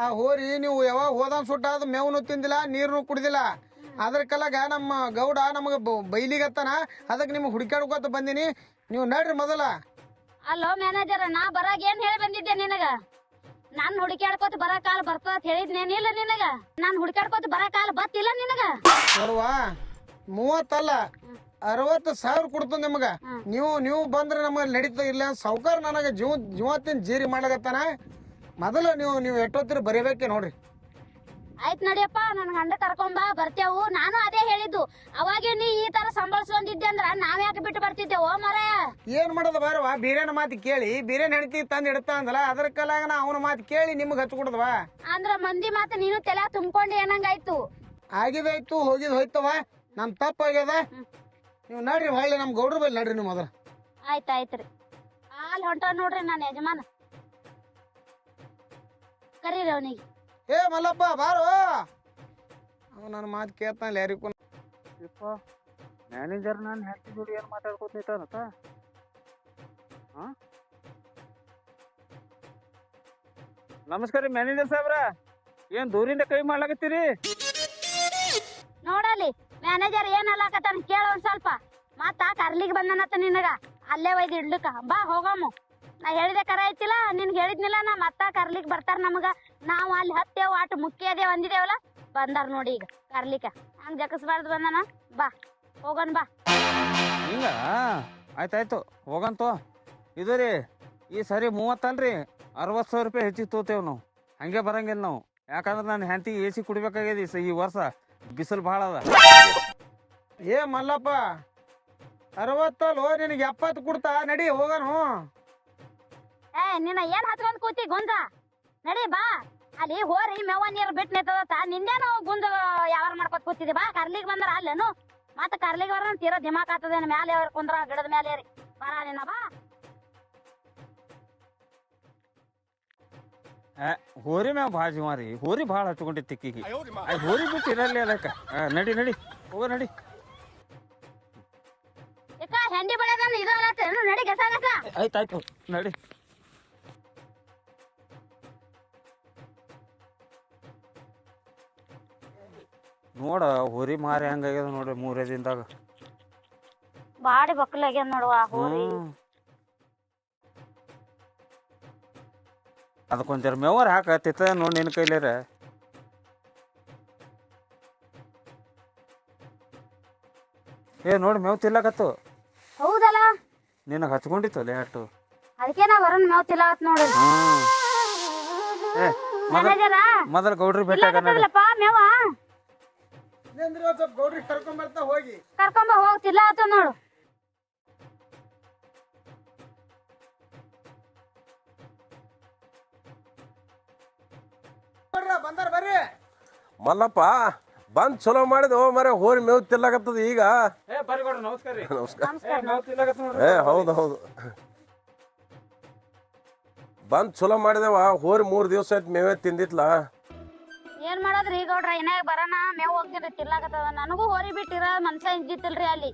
ಆ ಹೋರಿ ನೀವು ಯಾವಾಗ ಹೋದನ್ ಸುಟ್ಟ ಅದು ಮೇವ್ನು ತಿಂದಿಲ್ಲ ನೀರ್ನು ಕುಡ್ದಿಲ್ಲ. ಅದ್ರ ಕಲಾಗ ನಮ್ಮ ಗೌಡ ನಮಗ ಬೈಲಿಗತ್ತಾನ. ಅದಕ್ಕೆ ನಿಮ್ಗೆ ಹುಡುಕಾಡ್ಕೋತ ಬಂದಿನಿ. ನೀವು ನಡ್ರಿ ಮೊದಲ. ಅಲ್ಲೋ ಮ್ಯಾನೇಜರ್ ನಾ ಬರಾಗ ಏನ್ ಹೇಳಿ ಬಂದಿದ್ದೆ ನಿನಗ? ನಾನ್ ಹುಡುಕಾಡ್ಕೋತ ಬರ ಕಾಲ ಬರ್ತದ ಹೇಳಿದ್ನೇನಿಲ್ಲ ನಿನಗ? ನಾನ್ ಹುಡುಕಾಡ್ಕೋತ ಬರ ಕಾಲ ಬತ್ತಿಲ್ಲ ನಿನಗ? ನೋಡುವ ಮೂವತ್ತಲ್ಲ ಅರವತ್ತು ಸಾವಿರ ಕೊಡ್ತು ನಿಮಗ. ನೀವು ನೀವು ಬಂದ್ರೆ ನಮಗೆ ನಡೀತಾ ಇಲ್ಲ. ಸಾವುಕಾರ ನನಗೆ ಜೀವ ಜೀವತ್ತಿನ ಜೀರಿ ಮಾಡಕತ್ತಾನ ಮೊದಲು ನೀವು ನೀವು ಎಷ್ಟೊತ್ತಿರ ಬರೀಬೇಕೆ ನೋಡ್ರಿ. ಆಯ್ತ್ ನಡಿಯಪ್ಪ ನನ್ ಗಂಡ ಕರ್ಕೊಂಬ ಬರ್ತೇವು ನಾನು ಅದೇ ಹೇಳಿದ್ದು. ಅವಾಗ ನೀ ಈ ತರ ಸಂಬಳಿಸ್ಕೊಂಡಿದ್ದೆ ಅಂದ್ರ ನಾವ್ ಯಾಕೆ ಬಿಟ್ಟು ಬರ್ತಿದ್ದೇವೋ ಮರ ಏನ್ ಮಾಡೋದು ಬಾರವ ಬೀರೇನ ಮಾತು ಕೇಳಿ. ಬೀರೇನ್ ಹೆಂಡತಿ ತಂದ್ ಇಡ್ತಾ ಅಂದಲ್ಲ ಅದ್ರ ಕಲಾಗ ನಾ ಅವನ ಮಾತು ಕೇಳಿ ನಿಮ್ಗೆ ಹಚ್ಕೊಡದವ ಅಂದ್ರ ಮಂದಿ ಮಾತು ನೀನು ತಲೆ ತುಂಬ್ಕೊಂಡು ಏನಂಗಾಯ್ತು? ಆಗಿದಾಯ್ತು ಹೋಗಿದ್ ಹೋಯ್ತವ. ನಮ್ ತಪ್ಪಾಗ್ಯದ ನೀವು ನಡ್ರಿ ಹೊಳ್ಳಿ ನಮ್ ಗೌಡ್ರ ಬಲ್ಲಿ ನಡ್ರಿ ನೀವು ಮೊದಲು. ಆಯ್ತು ಆಯ್ತ್ರಿ ಅಲ್ಲಿ ಹೊಂಟ ನೋಡ್ರಿ ನನ್ನ ಯಜಮಾನ. ಕರೀರಿ ಅವನಿಗೆ. ಏ ಮಲ್ಲಪ್ಪ ಬಾರೋ. ಅವ ನನ್ನ ಮಾತು ಕೇಳ್ತಾನಲ್ಲ ಯಾರಿಗೂ. ಮ್ಯಾನೇಜರ್ ನಾನು ಹೆಂಡತಿ ಜೋಡಿ ಏನು ಮಾತಾಡ್ಕೊತೈತಾನತ್ತ ಹಾ ನಮಸ್ಕಾರ ರೀ ಮ್ಯಾನೇಜರ್ ಸಾಹೇಬ್ರ. ಏನ್ ದೂರಿಂದ ಕೈ ಮಾಡ್ಲಾಕತ್ತೀರಿ? ನೋಡಲಿ ಮ್ಯಾನೇಜರ್ ಏನ್ ಕೇಳ ಒಂದ್ ಸ್ವಲ್ಪ. ಮತ್ತ ಕರ್ಲಿಗೆ ಬಂದನತ್ತ ನಿನಗ. ಅಲ್ಲೇ ಒಯ್ದು ಇಡ್ಲಿಕ್ಕ. ಬಾ ಹೋಗಮ್ಮು ನಾ ಹೇಳಿದೆ ಕರ ಐತಿಲ್ಲ, ನಿನ್ಗೆ ಹೇಳಿದ್ನಿಲ್ಲ ನಾ ಮತ್ತ ಕರ್ಲಿಕ್ ಬರ್ತಾರ ನಮಗ. ನಾವು ಅಲ್ಲಿ ಹತ್ತೇವ್, ಆಟ ಮುಖ್ಯ ಅದೇ ಒಂದಿದೇವಲ್ಲ ಬಂದಾರ ನೋಡಿ ಈಗ ಕರ್ಲಿಕ್ಕ ಹಂಗ ಜಕಸ್ಬಾರ್ದು ಬಂದನ. ಬಾ, ಹೋಗನ್ ಬಾ. ಹಿಂಗ? ಆಯ್ತಾಯ್ತು ಹೋಗಂತು ಇದು ರೀ, ಈ ಸರಿ ಮೂವತ್ತಲ್ರಿ ಅರವತ್ತು ಸಾವಿರ ರೂಪಾಯಿ ಹೆಚ್ಚಿಗೆ ತೋತೇವ್ ನಾವು. ಹಂಗೆ ಬರಂಗಿಲ್ಲ ನಾವು. ಯಾಕಂದ್ರೆ ನಾನು ಹೆಂಡತಿಗೆ ಎ ಸಿ ಕುಡಿಬೇಕಾಗ್ಯದ ಈ ವರ್ಷ. ಬಿಸಿಲು ಭಾಳ ಅದ. ಏ ಮಲ್ಲಪ್ಪ ಅರವತ್ತಲ್ಲೋ ನಿನಗೆ ಎಪ್ಪತ್ತು ಕೊಡ್ತಾ ನಡಿ ಹೋಗನು ಏ ನಿನ್ನ ಏನ್ ಹತ್ಕೊಂಡ್ ಕೂತಿ ಗುಂಜ? ನಡಿ ಬಾ. ಅಲ್ಲಿ ಹೋರಿ ಮೇವ ನೀರ್ ಬಿಟ್ಟು ನಿಂತದತ್ತ. ನಾವು ಗುಂಜ ಯಾವಾರ ಮಾಡ್ಕೊತ ಕೂತಿದ್ದೆ. ಬಾ ಕರ್ಲಿಗ್ ಬಂದ್ರ ಅಲ್ಲೇನು? ಮತ್ತೆ ಕರ್ಲಿಗ್ ಬರ ತೀರಾ ದಿಮಾಕ್ ಆತದೇನು ಮ್ಯಾಲೆ ಅವ್ರ ಕುಂದ್ರ ಗಿಡದ ಮ್ಯಾಲೆ ರೀ ಬರ ನಿನ್ನ ಬಾ. ಹೋರಿ ಮ್ಯಾಗ ಭಾಳ ಜೀವ ರೀ. ಹೋರಿ ಭಾಳ ಹಚ್ಕೊಂಡಿತ್ತು ತಿಕ್ಕಿಗೆ ಹೋರಿ ಬಿಟ್ಟು ಇರಲ್ಲ ಅದಕ್ಕೆ. ನಡಿ ನಡಿ. ಹೋಗ ನಡಿ. ಹೆಂಡಿ ಇದು ನಡಿ ಗಸ ಗಸ. ಆಯ್ತಾಯ್ತು ನಡಿ. ನೋಡ ಹೋರಿ ಮಾರಿ ಹಂಗಾಗ್ಯದ ನೋಡ್ರಿ ಮೂರೇ ದಿನದಾಗ. ಬಾಡಿ ಬಕ್ಕಲಾಗ್ಯದ ನೋಡುವ ಹೋರಿ. ಹ್ಮ್. ಅದಕ್ಕೊಂದ್ ಜರ ಮೇವರ್ ಹಾಕತ್ತಿತ್ತ ನೋಡಿ ನಿನ್ನ ಕೈಲೇರ. ಏ ನೋಡಿ ಮೇವ್ ತಿಲ್ಲಕತ್ತು ಹೌದಲ್ಲ? ನಿನಗೆ ಹಚ್ಕೊಂಡಿತ್ತು ಲೇಟು ಅಟ್ಟು. ಅದಕ್ಕೆ ನಾ ಬರೋಣ ಮೇವ್ ತಿಲ್ಲ ನೋಡಿ. ಏ ಮೊದಲ್ ಮೊದಲ್ ಗೌಡ್ರಿ ಭೇಟಿ ಆಗ ನಡಿ ತಿಲ್ಲಕತ್ತದಲ್ಲಪ್ಪ ಮೇವ? ನಿಂದ್ರಿ ಒಂದ್ ಸ್ವಲ್ಪ ಗೌಡ್ರಿಗೆ ಕರ್ಕೊಂಬರ್ತಾ ಹೋಗಿ. ಕರ್ಕೊಂಬ ಹೋಗ್ತಿಲ್ಲ ತಿಲ್ಲಾವತ್ತ ನೋಡು. ಬಂದಾರ ಬರ್ರಿ. ಮಲ್ಲಪ್ಪ ಬಂದ್ ಚಲೋ ಮಾಡಿದ ಮರೆ ಹೋರಿ ಮೇವು ತಿಲ್ಲಕತ್ತದ ಈಗ. ಏ ಬರ್ರಿ ನಮಸ್ಕಾರ ರೀ. ನಮಸ್ಕಾರ. ಏ ನೋಡ್ರಿ ಹೌದು ಹೌದು. ಬಂದ್ ಚಲೋ ಮಾಡಿದೆವ ಹೋರಿ ಮೂರ್ ದಿವಸ ಆಯ್ತು ಮೇವೇ ತಿಂದಿತ್ಲ. ಏನ್ ಮಾಡೋದ್ರಿ ಗೌಡ್ರ ಏನಾಗ ಬರೋಣ ಮೇವ್ ಹೋಗ್ತಿರಿ ತಿರ್ಲಾಕತ್ತದ. ನನಗೂ ಹೋರಿ ಬಿಟ್ಟಿರ ಮನ್ಸ ಇಂಜಿತ್ತಿಲ್ರಿ ಅಲ್ಲಿ.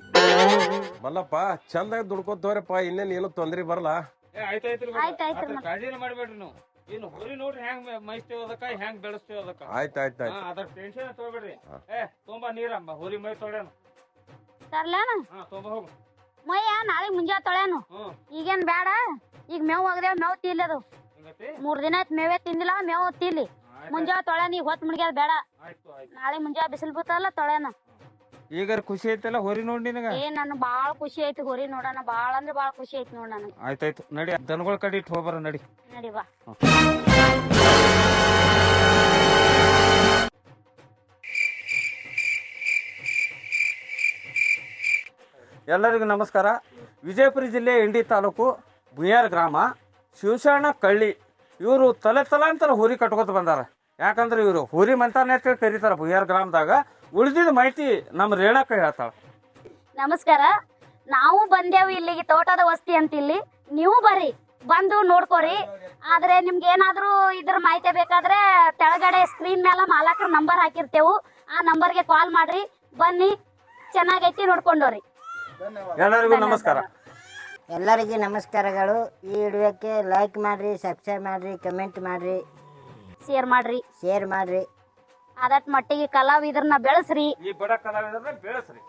ಮಲ್ಲಪ್ಪ ಚಂದಾಗಿ ದುಡ್ಕೋತವ್ರಪ್ಪ ಇನ್ನೇನ್ ಏನು ತೊಂದ್ರೆ ಬರಲ್ಲ. ಏ ಆಯ್ತಾಯ್ತು ಆಯ್ತ್ ಆಯ್ತ್ ರೀ ಕಾಳಜಿನ ಮಾಡ್ಬೇಡ್ರಿ ನೀವು. ಇನ್ನು ಹುರಿ ನೋಡ್ರಿ ಹೆಂಗ್ ಮೈಸ್ತೇವ್ ಅದಕ್ಕ ಹೆಂಗ್ ಬೆಳೆಸ್ತೇವ್ ಅದಕ್ಕ ಆಯ್ತು ಆಯ್ತು ಆಯ್ತು. ಅದ್ರ ಟೆನ್ಷನ್ ತಗೋಬೇಡ್ರಿ. ಏ ತುಂಬಾ ನೀರಮ್ಮ ಹುರಿ ಮೈ ತೊಳ್ಯಾನ. ತರ್ಲೇನ? ಹಾ ತೊಂಬ ಹೋಗು. ಮಯ್ಯ ನಾಳೆ ಮುಂಜಾ ತೊಳೆನು ಹ್ಮ್. ಈಗೇನ್ ಬೇಡ ಈಗ ಮೇವ್ ಒಗದೇವ್ ಮೇವ್ ತಿಲ್ಲದು ಅದು. ಮೂರ್ ದಿನ ಆಯ್ತು ಮೇವೇ ತಿಂದಿಲ್ಲ ಮೇವ್ ತಿಲ್ಲಿ ಮುಂಜಾ ತೊಳೆನ ಈಗ ಹೊತ್ತು ಮುಡ್ಗ್ಯಾದ ಬೇಡ. ಆಯ್ತು ಆಯ್ತು. ನಾಳೆ ಮುಂಜಾ ಬಿಸಿಲು ಬೀಳ್ತಲ್ಲ ತೊಳೆನ ಈಗ ಖುಷಿ ಐತಲ್ಲ ಹೊರಿ ನೋಡಿ ನಿನಗ? ಏ ನನ್ ಬಾಳ ಖುಷಿ ಐತಿ ಹೊರಿ ನೋಡಣ. ಬಾಳ ಅಂದ್ರೆ ಬಾಳ ಖುಷಿ ಐತಿ ನೋಡ್ ನನಗೆ. ಆಯ್ತಾಯ್ತು ನಡಿ. ದನಗಳ ಕಡೆ ಇಟ್ಟು ಹೋಗ್ಬಾರ ನಡಿ. ನಡಿ ಬಾ. ಎಲ್ಲರಿಗೂ ನಮಸ್ಕಾರ. ವಿಜಯಪುರ ಜಿಲ್ಲೆ ಇಂಡಿ ತಾಲೂಕು ಬುಯಾರ್ ಗ್ರಾಮ ಶಿವಶಾಣ ಕಳ್ಳಿ ಇವರು ತಲೆ ತಲಾಂತರ ಹುರಿ ಕಟ್ಕೋತ ಬಂದಾರ. ಯಾಕಂದ್ರೆ ಇವರು ಹುರಿ ಮಂತಾನೆ ಅಂತ ಹೇಳಿ ಕರೀತಾರ ಬುಯಾರ್ ಗ್ರಾಮದಾಗ. ಉಳಿದಿದ ಮಾಹಿತಿ ನಮ್ಮ ರೇಣಕ್ಕ ಹೇಳ್ತಾಳ. ನಮಸ್ಕಾರ. ನಾವು ಬಂದೇವು ಇಲ್ಲಿಗೆ ತೋಟದ ವಸ್ತಿ ಅಂತ ಇಲ್ಲಿ ನೀವು ಬರ್ರಿ. ಬಂದು ನೋಡ್ಕೋರಿ. ಆದ್ರೆ ನಿಮ್ಗೆ ಏನಾದ್ರೂ ಇದ್ರ ಮಾಹಿತಿ ಬೇಕಾದ್ರೆ ತೆಳಗಡೆ ಸ್ಕ್ರೀನ್ ಮೇಲೆ ಮಾಲಕರ ನಂಬರ್ ಹಾಕಿರ್ತೇವು. ಆ ನಂಬರ್ಗೆ ಕಾಲ್ ಮಾಡ್ರಿ. ಬನ್ನಿ. ಚೆನ್ನಾಗೈತಿ ನೋಡ್ಕೊಂಡೋರಿ. ಎಲ್ಲರಿಗೂ ನಮಸ್ಕಾರ. ಎಲ್ಲರಿಗೂ ನಮಸ್ಕಾರಗಳು. ಈ ವಿಡಿಯೋಕ್ಕೆ ಲೈಕ್ ಮಾಡ್ರಿ ಸಬ್ಸ್ಕ್ರೈಬ್ ಮಾಡ್ರಿ ಕಮೆಂಟ್ ಮಾಡ್ರಿ. ಶೇರ್ ಮಾಡ್ರಿ. ಶೇರ್ ಮಾಡ್ರಿ. ಆದಟ್ ಮಟ್ಟಿಗೆ ಕಲಾವಿದ್ರನ್ನ ಬೆಳೆಸ್ರಿ. ಈ ಬಡ ಕಲಾವಿದರನ್ನ ಬೆಳೆಸ್ರಿ.